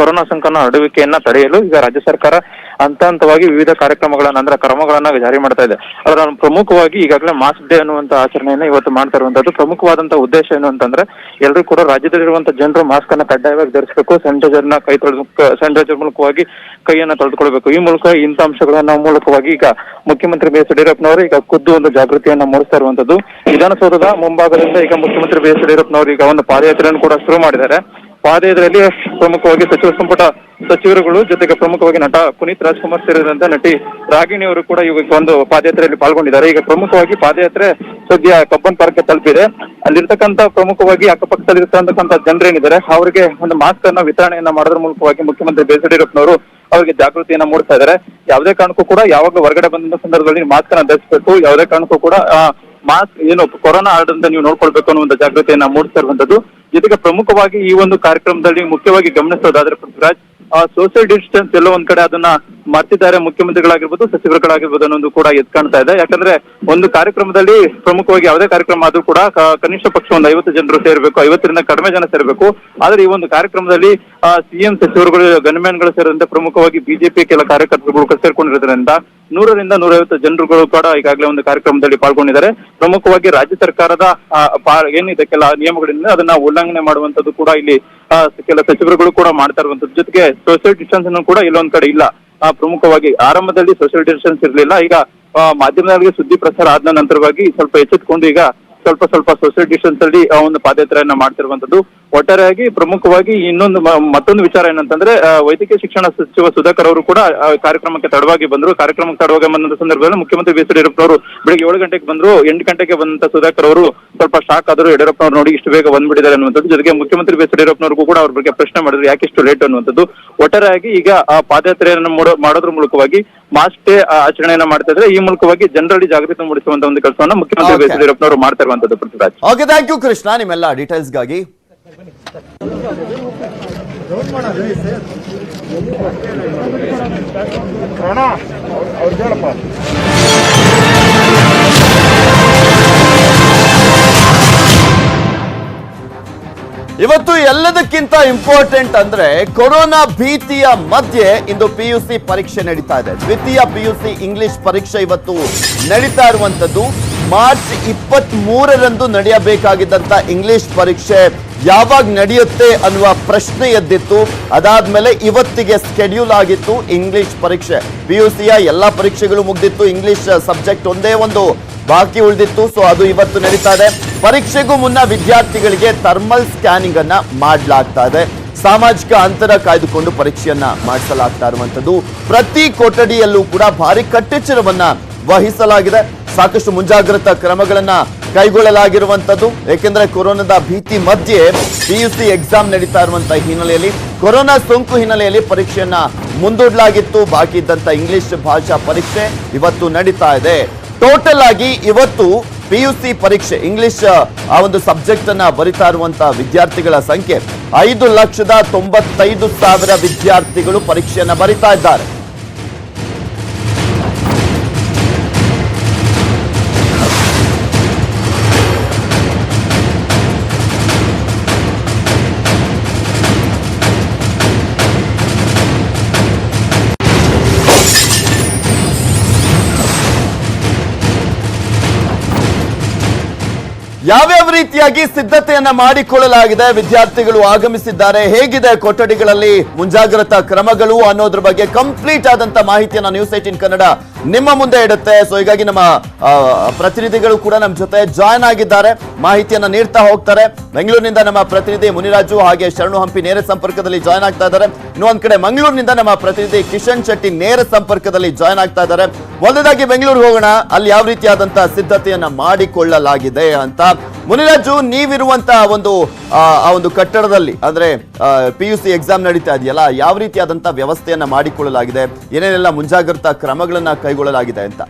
ಕೊರೋನಾ ಸೋಂಕನ ಹರಡುವಿಕೆಯನ್ನ ತಡೆಯಲು ಈಗ ರಾಜ್ಯ ಸರ್ಕಾರ ಹಂತ ಹಂತವಾಗಿ ವಿವಿಧ ಕಾರ್ಯಕ್ರಮಗಳನ್ನ ಅಂದ್ರೆ ಕ್ರಮಗಳನ್ನ ಜಾರಿ ಮಾಡ್ತಾ ಇದೆ. ಅದರ ಪ್ರಮುಖವಾಗಿ ಈಗಾಗಲೇ ಮಾಸ್ಕ್ ಡೇ ಅನ್ನುವಂತ ಆಚರಣೆಯನ್ನ ಇವತ್ತು ಮಾಡ್ತಾ ಇರುವಂತದ್ದು. ಪ್ರಮುಖವಾದಂತ ಉದ್ದೇಶ ಏನು ಅಂತಂದ್ರೆ ಎಲ್ಲರೂ ಕೂಡ ರಾಜ್ಯದಲ್ಲಿರುವಂತ ಜನರು ಮಾಸ್ಕ್ ಅನ್ನ ಕಡ್ಡಾಯವಾಗಿ ಧರಿಸಬೇಕು. ಸ್ಯಾನಿಟೈಸರ್ನ ಕೈ ತೊಳೆದು ಸ್ಯಾನಿಟೈಸರ್ ಮೂಲಕವಾಗಿ ಕೈಯನ್ನ ತೊಳೆದುಕೊಳ್ಬೇಕು. ಈ ಮೂಲಕ ಇಂಥ ಅಂಶಗಳನ್ನ ಮೂಲಕವಾಗಿ ಈಗ ಮುಖ್ಯಮಂತ್ರಿ ಬಿ ಎಸ್ ಯಡಿಯೂರಪ್ಪನವರು ಈಗ ಖುದ್ದು ಒಂದು ಜಾಗೃತಿಯನ್ನ ಮೂಡಿಸ್ತಾ ಇರುವಂತದ್ದು ವಿಧಾನಸೌಧದ ಮುಂಭಾಗದಿಂದ ಈಗ ಮುಖ್ಯಮಂತ್ರಿ ಬಿ ಎಸ್ ಯಡಿಯೂರಪ್ಪನವರು ಈಗ ಒಂದು ಪಾದಯಾತ್ರೆಯನ್ನು ಕೂಡ ಶುರು ಮಾಡಿದ್ದಾರೆ. ಪಾದಯಾತ್ರೆಯಲ್ಲಿ ಪ್ರಮುಖವಾಗಿ ಸಚಿವ ಸಂಪುಟ ಸಚಿವರುಗಳು ಜೊತೆಗೆ ಪ್ರಮುಖವಾಗಿ ನಟ ಪುನೀತ್ ರಾಜ್ಕುಮಾರ್ ಸೇರಿದಂತೆ ನಟಿ ರಾಗಿಣಿ ಅವರು ಕೂಡ ಈಗ ಒಂದು ಪಾದಯಾತ್ರೆಯಲ್ಲಿ ಪಾಲ್ಗೊಂಡಿದ್ದಾರೆ. ಈಗ ಪ್ರಮುಖವಾಗಿ ಪಾದಯಾತ್ರೆ ಸದ್ಯ ಕಬ್ಬನ್ ಪಾರ್ಕ್ ತಲುಪಿದೆ. ಅಲ್ಲಿರ್ತಕ್ಕಂಥ ಪ್ರಮುಖವಾಗಿ ಅಕ್ಕಪಕ್ಕದಲ್ಲಿರ್ತಕ್ಕಂಥ ಜನರೇನಿದ್ದಾರೆ ಅವರಿಗೆ ಒಂದು ಮಾಸ್ಕ್ ಅನ್ನ ವಿತರಣೆಯನ್ನ ಮಾಡೋದ್ರ ಮೂಲಕವಾಗಿ ಮುಖ್ಯಮಂತ್ರಿ ಬಿ ಎಸ್ ಯಡಿಯೂರಪ್ಪನವರು ಅವರಿಗೆ ಜಾಗೃತಿಯನ್ನ ಮೂಡಿಸ್ತಾ ಇದ್ದಾರೆ ಯಾವುದೇ ಕಾರಣಕ್ಕೂ ಕೂಡ ಯಾವಾಗಲೂ ಹೊರಗಡೆ ಬಂದ ಸಂದರ್ಭದಲ್ಲಿ ಮಾಸ್ಕ್ ಅನ್ನ ಧರಿಸಬೇಕು. ಯಾವುದೇ ಕಾರಣಕ್ಕೂ ಕೂಡ ಮಾಸ್ಕ್ ಏನು, ಕೊರೋನಾ ಆಡದಿಂದ ನೀವು ನೋಡ್ಕೊಳ್ಬೇಕು ಅನ್ನುವಂತ ಜಾಗೃತಿಯನ್ನ ಮೂಡಿಸ್ತಾ ಇರುವಂತದ್ದು. ಜೊತೆಗೆ ಪ್ರಮುಖವಾಗಿ ಈ ಒಂದು ಕಾರ್ಯಕ್ರಮದಲ್ಲಿ ಮುಖ್ಯವಾಗಿ ಗಮನಿಸೋದಾದ್ರೆ ಪೃಥ್ವಿರಾಜ್ ಸೋಷಿಯಲ್ ಡಿಸ್ಟೆನ್ಸ್ ಎಲ್ಲೋ ಒಂದ್ ಕಡೆ ಅದನ್ನ ಮರ್ತಿದ್ದಾರೆ ಮುಖ್ಯಮಂತ್ರಿಗಳಾಗಿರ್ಬೋದು, ಸಚಿವರುಗಳಾಗಿರ್ಬೋದು ಅನ್ನೋದು ಕೂಡ ಎದ್ ಕಾಣ್ತಾ ಇದೆ. ಯಾಕಂದ್ರೆ ಒಂದು ಕಾರ್ಯಕ್ರಮದಲ್ಲಿ ಪ್ರಮುಖವಾಗಿ ಯಾವುದೇ ಕಾರ್ಯಕ್ರಮ ಆದ್ರೂ ಕೂಡ ಕನಿಷ್ಠ ಪಕ್ಷ ಒಂದು ಐವತ್ತು ಜನರು ಸೇರಬೇಕು, ಐವತ್ತರಿಂದ ಕಡಿಮೆ ಜನ ಸೇರಬೇಕು. ಆದ್ರೆ ಈ ಒಂದು ಕಾರ್ಯಕ್ರಮದಲ್ಲಿ ಸಿಎಂ ಸಚಿವರುಗಳು ಗನ್ಮ್ಯಾನ್ಗಳು ಸೇರಿದಂತೆ ಪ್ರಮುಖವಾಗಿ ಬಿಜೆಪಿ ಕೆಲ ಕಾರ್ಯಕರ್ತರುಗಳು ಸೇರ್ಕೊಂಡಿರೋದ್ರಿಂದ ನೂರರಿಂದ ನೂರೈವತ್ತು ಜನರುಗಳು ಕೂಡ ಈಗಾಗಲೇ ಒಂದು ಕಾರ್ಯಕ್ರಮದಲ್ಲಿ ಪಾಲ್ಗೊಂಡಿದ್ದಾರೆ. ಪ್ರಮುಖವಾಗಿ ರಾಜ್ಯ ಸರ್ಕಾರದ ಏನಿದೆ ಕೆಲ ನಿಯಮಗಳಿಂದ ಅದನ್ನ ಉಲ್ಲಂಘನೆ ಮಾಡುವಂತದ್ದು ಕೂಡ ಇಲ್ಲಿ ಕೆಲ ಸಚಿವರುಗಳು ಕೂಡ ಮಾಡ್ತಾ ಇರುವಂತದ್ದು ಜೊತೆಗೆ ಸೋಷಿಯಲ್ ಡಿಸ್ಟೆನ್ಸ್ ಅನ್ನು ಕೂಡ ಇಲ್ಲೊಂದ್ ಕಡೆ ಇಲ್ಲ. ಪ್ರಮುಖವಾಗಿ ಆರಂಭದಲ್ಲಿ ಸೋಷಿಯಲ್ ಡಿಸ್ಟೆನ್ಸ್ ಇರಲಿಲ್ಲ. ಈಗ ಮಾಧ್ಯಮದವರಿಗೆ ಸುದ್ದಿ ಪ್ರಸಾರ ಆದ ನಂತರವಾಗಿ ಸ್ವಲ್ಪ ಎಚ್ಚೆತ್ಕೊಂಡು ಈಗ ಸ್ವಲ್ಪ ಸ್ವಲ್ಪ ಸೋಷಿಯಲ್ ಡಿಸ್ಟೆನ್ಸ್ ಅಲ್ಲಿ ಒಂದು ಪಾದಯಾತ್ರೆಯನ್ನ ಮಾಡ್ತಿರುವಂತದ್ದು ಒಟ್ಟಾರೆಯಾಗಿ ಪ್ರಮುಖವಾಗಿ ಇನ್ನೊಂದು ಮತ್ತೊಂದು ವಿಚಾರ ಏನಂತಂದ್ರೆ ವೈದ್ಯಕೀಯ ಶಿಕ್ಷಣ ಸಚಿವ ಸುಧಾಕರ್ ಅವರು ಕೂಡ ಕಾರ್ಯಕ್ರಮಕ್ಕೆ ತಡವಾಗಿ ಬಂದ್ರು. ಕಾರ್ಯಕ್ರಮಕ್ಕೆ ತಡವಾಗಿ ಬಂದ ಸಂದರ್ಭದಲ್ಲಿ ಮುಖ್ಯಮಂತ್ರಿ ಬಿಎಸ್ ಎಸ್ ಯಡಿಯೂರಪ್ಪನವರು ಬೆಳಿಗ್ಗೆ ಏಳು ಗಂಟೆಗೆ ಬಂದ್ರು. ಎಂಟು ಗಂಟೆಗೆ ಬಂದಂತ ಸುಧಾಕರ್ ಅವರು ಸ್ವಲ್ಪ ಶಾಕ್ ಆದರು ಯಡಿಯೂರಪ್ಪನವರು ನೋಡಿ ಇಷ್ಟು ಬೇಗ ಬಂದ್ಬಿಟ್ಟಿದ್ದಾರೆ ಅನ್ನುವಂಥದ್ದು. ಜೊತೆಗೆ ಮುಖ್ಯಮಂತ್ರಿ ಬಿಎಸ್ ಯಡಿಯೂರಪ್ಪನವರಿಗೂ ಕೂಡ ಅವ್ರ ಬಗ್ಗೆ ಪ್ರಶ್ನೆ ಮಾಡಿದ್ರು ಯಾಕೆ ಇಷ್ಟು ಲೇಟ್ ಅನ್ನುವಂಥದ್ದು. ಒಟ್ಟಾರೆಯಾಗಿ ಈಗ ಆ ಪಾದಯಾತ್ರೆಯನ್ನು ಮಾಡೋದ್ರ ಮೂಲಕವಾಗಿ ಮಾಸ್ಕ್ ಡೇ ಆಚರಣೆಯನ್ನ ಮಾಡ್ತಾ ಇದ್ರೆ ಈ ಮೂಲಕವಾಗಿ ಜನರಲ್ಲಿ ಜಾಗೃತಿ ಮೂಡಿಸುವಂತ ಒಂದು ಕೆಲಸವನ್ನು ಮುಖ್ಯಮಂತ್ರಿ ಬಿ ಎಸ್ Okay. ಯಡಿಯೂರಪ್ಪನವರು ಮಾಡ್ತಾ ಇರುವಂತದ್ದು Prithviraj okay thank you Krishna ನಿಮ್ಮೆಲ್ಲ ಡೀಟೇಲ್ಸ್ಗಾಗಿ ಇವತ್ತು ಎಲ್ಲದಕ್ಕಿಂತ ಇಂಪಾರ್ಟೆಂಟ್ ಅಂದ್ರೆ ಕೊರೋನಾ ಭೀತಿಯ ಮಧ್ಯೆ ಇಂದು ಪಿ ಸಿ ಪರೀಕ್ಷೆ ನಡೀತಾ ಇದೆ. ದ್ವಿತೀಯ ಪಿ ಯು ಸಿ ಇಂಗ್ಲಿಷ್ ಪರೀಕ್ಷೆ ಇವತ್ತು ನಡೀತಾ ಇರುವಂತದ್ದು. ಮಾರ್ಚ್ ಇಪ್ಪತ್ತ್ ಮೂರರಂದು ನಡೆಯಬೇಕಾಗಿದ್ದಂಥ ಇಂಗ್ಲಿಷ್ ಪರೀಕ್ಷೆ ಯಾವಾಗ ನಡೆಯುತ್ತೆ ಅನ್ನುವ ಪ್ರಶ್ನೆ ಎದ್ದಿತ್ತು. ಅದಾದ್ಮೇಲೆ ಇವತ್ತಿಗೆ ಸ್ಕೆಡ್ಯೂಲ್ ಆಗಿತ್ತು ಇಂಗ್ಲಿಷ್ ಪರೀಕ್ಷೆ. ಪಿ ಯು ಸಿಯ ಎಲ್ಲ ಪರೀಕ್ಷೆಗಳು ಮುಗ್ದಿತ್ತು, ಇಂಗ್ಲಿಷ್ ಸಬ್ಜೆಕ್ಟ್ ಒಂದೇ ಒಂದು, ಬಾಕಿ ಉಳಿದಿತ್ತು ಸೊ ಅದು ಇವತ್ತು ನಡೀತಾ ಇದೆ. ಪರೀಕ್ಷೆಗೂ ಮುನ್ನ ವಿದ್ಯಾರ್ಥಿಗಳಿಗೆ ಥರ್ಮಲ್ ಸ್ಕ್ಯಾನಿಂಗ್ ಅನ್ನ ಮಾಡಲಾಗ್ತಾ ಇದೆ. ಸಾಮಾಜಿಕ ಅಂತರ ಕಾಯ್ದುಕೊಂಡು ಪರೀಕ್ಷೆಯನ್ನ ಮಾಡಿಸಲಾಗ್ತಾ ಇರುವಂಥದ್ದು ಪ್ರತಿ ಕೊಠಡಿಯಲ್ಲೂ ಕೂಡ ಭಾರಿ ಕಟ್ಟೆಚ್ಚರವನ್ನ ವಹಿಸಲಾಗಿದೆ. ಸಾಕಷ್ಟು ಮುಂಜಾಗ್ರತಾ ಕ್ರಮಗಳನ್ನ ಕೈಗೊಳ್ಳಲಾಗಿರುವಂತದ್ದು. ಏಕೆಂದ್ರೆ ಕೊರೋನಾದ ಭೀತಿ ಮಧ್ಯೆ ಪಿಯುಸಿ ಎಕ್ಸಾಮ್ ನಡೀತಾ ಇರುವಂತ ಹಿನ್ನೆಲೆಯಲ್ಲಿ, ಕೊರೋನಾ ಸೋಂಕು ಹಿನ್ನೆಲೆಯಲ್ಲಿ ಪರೀಕ್ಷೆಯನ್ನ ಮುಂದೂಡಲಾಗಿತ್ತು. ಬಾಕಿ ಇದ್ದಂತ ಇಂಗ್ಲಿಷ್ ಭಾಷಾ ಪರೀಕ್ಷೆ ಇವತ್ತು ನಡೀತಾ ಇದೆ. ಟೋಟಲ್ ಆಗಿ ಇವತ್ತು ಪಿ ಪರೀಕ್ಷೆ ಇಂಗ್ಲಿಷ್ ಆ ಒಂದು ಸಬ್ಜೆಕ್ಟ್ ಅನ್ನ ಬರಿತಾ ಇರುವಂತ ವಿದ್ಯಾರ್ಥಿಗಳ ಸಂಖ್ಯೆ ಐದು ಲಕ್ಷದ ತೊಂಬತ್ತೈದು ಸಾವಿರ ವಿದ್ಯಾರ್ಥಿಗಳು ಪರೀಕ್ಷೆಯನ್ನ ಬರಿತಾ ಇದ್ದಾರೆ. ಯಾವ್ಯಾವ ರೀತಿಯಾಗಿ ಸಿದ್ಧತೆಯನ್ನ ಮಾಡಿಕೊಳ್ಳಲಾಗಿದೆ? ವಿದ್ಯಾರ್ಥಿಗಳು ಆಗಮಿಸಿದ್ದಾರೆ. ಹೇಗಿದೆ ಕೊಠಡಿಗಳಲ್ಲಿ ಮುಂಜಾಗ್ರತಾ ಕ್ರಮಗಳು ಅನ್ನೋದ್ರ ಬಗ್ಗೆ ಕಂಪ್ಲೀಟ್ ಆದಂತ ಮಾಹಿತಿಯನ್ನ ನ್ಯೂಸ್ ಏಟಿನ್ ಕನ್ನಡ ನಿಮ್ಮ ಮುಂದೆ ಇಡುತ್ತೆ. ಸೊ ಹೀಗಾಗಿ ನಮ್ಮ ಪ್ರತಿನಿಧಿಗಳು ಕೂಡ ನಮ್ಮ ಜೊತೆ ಜಾಯ್ನ್ ಆಗಿದ್ದಾರೆ. ಮಾಹಿತಿಯನ್ನ ನೀಡ್ತಾ ಹೋಗ್ತಾರೆ. ಬೆಂಗಳೂರಿನಿಂದ ನಮ್ಮ ಪ್ರತಿನಿಧಿ ಮುನಿರಾಜು ಹಾಗೆ ಶರಣು ಹಂಪಿ ನೇರ ಸಂಪರ್ಕದಲ್ಲಿ ಜಾಯ್ನ್ ಆಗ್ತಾ ಇದ್ದಾರೆ. ಇನ್ನೊಂದ್ ಕಡೆ ಮಂಗಳೂರಿನಿಂದ ನಮ್ಮ ಪ್ರತಿನಿಧಿ ಕಿಶನ್ ಶೆಟ್ಟಿ ನೇರ ಸಂಪರ್ಕದಲ್ಲಿ ಜಾಯ್ನ್ ಆಗ್ತಾ ಇದ್ದಾರೆ. ಒಂದದಾಗಿ ಬೆಂಗಳೂರಿಗೆ ಹೋಗೋಣ. ಅಲ್ಲಿ ಯಾವ ರೀತಿಯಾದಂತಹ ಸಿದ್ಧತೆಯನ್ನ ಮಾಡಿಕೊಳ್ಳಲಾಗಿದೆ ಅಂತ ಮುನಿರಾಜು ನೀವಿರುವಂತಹ ಒಂದು, ಆ ಒಂದು ಕಟ್ಟಡದಲ್ಲಿ, ಅಂದ್ರೆ ಪಿ ಯು ಸಿ ಎಕ್ಸಾಮ್ ನಡೀತಾ ಇದೆಯಲ್ಲ, ಯಾವ ರೀತಿಯಾದಂತಹ ವ್ಯವಸ್ಥೆಯನ್ನ ಮಾಡಿಕೊಳ್ಳಲಾಗಿದೆ, ಏನೇನೆಲ್ಲ ಮುಂಜಾಗ್ರತಾ ಕ್ರಮಗಳನ್ನ ಕೈಗೊಳ್ಳಲಾಗಿದೆ ಅಂತ.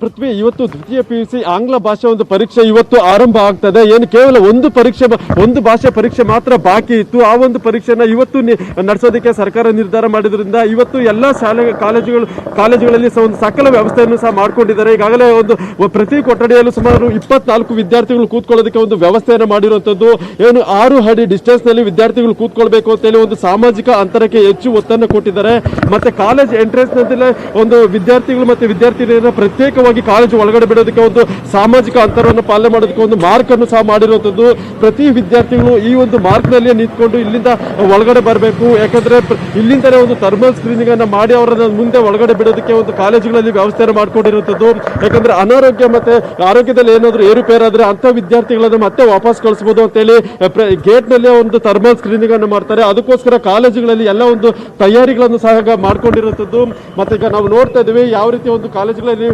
ಪೃಥ್ವಿ ಇವತ್ತು ದ್ವಿತೀಯ ಪಿ ಯು ಸಿ ಆಂಗ್ಲ ಭಾಷೆ ಒಂದು ಪರೀಕ್ಷೆ ಇವತ್ತು ಆರಂಭ ಆಗ್ತದೆ. ಏನು ಕೇವಲ ಒಂದು ಪರೀಕ್ಷೆ ಒಂದು ಭಾಷೆ ಪರೀಕ್ಷೆ ಮಾತ್ರ ಬಾಕಿ ಇತ್ತು. ಆ ಒಂದು ಪರೀಕ್ಷೆನ ಇವತ್ತು ನಡೆಸೋದಕ್ಕೆ ಸರ್ಕಾರ ನಿರ್ಧಾರ ಮಾಡಿದ್ರಿಂದ ಇವತ್ತು ಎಲ್ಲ ಶಾಲೆ, ಕಾಲೇಜುಗಳು, ಕಾಲೇಜುಗಳಲ್ಲಿ ಸಹ ಒಂದು ಸಕಲ ವ್ಯವಸ್ಥೆಯನ್ನು ಸಹ ಮಾಡ್ಕೊಂಡಿದ್ದಾರೆ. ಈಗಾಗಲೇ ಒಂದು ಪ್ರತಿ ಕೊಠಡಿಯಲ್ಲೂ ಸುಮಾರು ಇಪ್ಪತ್ನಾಲ್ಕು ವಿದ್ಯಾರ್ಥಿಗಳು ಕೂತ್ಕೊಳ್ಳೋದಕ್ಕೆ ಒಂದು ವ್ಯವಸ್ಥೆಯನ್ನು ಮಾಡಿರುವಂಥದ್ದು. ಏನು ಆರು ಅಡಿ ಡಿಸ್ಟೆನ್ಸ್ನಲ್ಲಿ ವಿದ್ಯಾರ್ಥಿಗಳು ಕೂತ್ಕೊಳ್ಬೇಕು ಅಂತೇಳಿ ಒಂದು ಸಾಮಾಜಿಕ ಅಂತರಕ್ಕೆ ಹೆಚ್ಚು ಒತ್ತನ್ನು ಕೊಟ್ಟಿದ್ದಾರೆ. ಮತ್ತೆ ಕಾಲೇಜ್ ಎಂಟ್ರೆನ್ಸ್ನಲ್ಲಿ ಒಂದು ವಿದ್ಯಾರ್ಥಿಗಳು ಮತ್ತು ವಿದ್ಯಾರ್ಥಿನಿಯರ ಪ್ರತ್ಯೇಕ ಪ್ರತ್ಯೇಕವಾಗಿ ಕಾಲೇಜು ಒಳಗಡೆ ಬಿಡೋದಕ್ಕೆ ಒಂದು ಸಾಮಾಜಿಕ ಅಂತರವನ್ನು ಪಾಲನೆ ಮಾಡೋದಕ್ಕೆ ಒಂದು ಮಾರ್ಕ್ ಅನ್ನು ಸಹ ಮಾಡಿರುವಂಥದ್ದು. ಪ್ರತಿ ವಿದ್ಯಾರ್ಥಿಗಳು ಈ ಒಂದು ಮಾರ್ಕ್ನಲ್ಲಿಯೇ ನಿಂತ್ಕೊಂಡು ಇಲ್ಲಿಂದ ಒಳಗಡೆ ಬರಬೇಕು. ಯಾಕಂದ್ರೆ ಇಲ್ಲಿಂದಲೇ ಒಂದು ಥರ್ಮಲ್ ಸ್ಕ್ರೀನಿಂಗ್ ಅನ್ನು ಮಾಡಿ ಅವರನ್ನ ಮುಂದೆ ಒಳಗಡೆ ಬಿಡೋದಕ್ಕೆ ಒಂದು ಕಾಲೇಜುಗಳಲ್ಲಿ ವ್ಯವಸ್ಥೆಯನ್ನು ಮಾಡಿಕೊಂಡಿರುವಂಥದ್ದು. ಯಾಕಂದ್ರೆ ಅನಾರೋಗ್ಯ ಮತ್ತೆ ಆರೋಗ್ಯದಲ್ಲಿ ಏನಾದರೂ ಏರುಪೇರಾದ್ರೆ ಅಂತ ವಿದ್ಯಾರ್ಥಿಗಳನ್ನು ಮತ್ತೆ ವಾಪಸ್ ಕಳಿಸಬಹುದು ಅಂತೇಳಿ ಗೇಟ್ನಲ್ಲಿ ಒಂದು ಥರ್ಮಲ್ ಸ್ಕ್ರೀನಿಂಗ್ ಅನ್ನು ಮಾಡ್ತಾರೆ. ಅದಕ್ಕೋಸ್ಕರ ಕಾಲೇಜುಗಳಲ್ಲಿ ಎಲ್ಲ ಒಂದು ತಯಾರಿಗಳನ್ನು ಸಹ ಮಾಡ್ಕೊಂಡಿರುವಂತದ್ದು ಮತ್ತೆ ಈಗ ನಾವು ನೋಡ್ತಾ ಇದ್ದೀವಿ, ಯಾವ ರೀತಿ ಒಂದು ಕಾಲೇಜುಗಳಲ್ಲಿ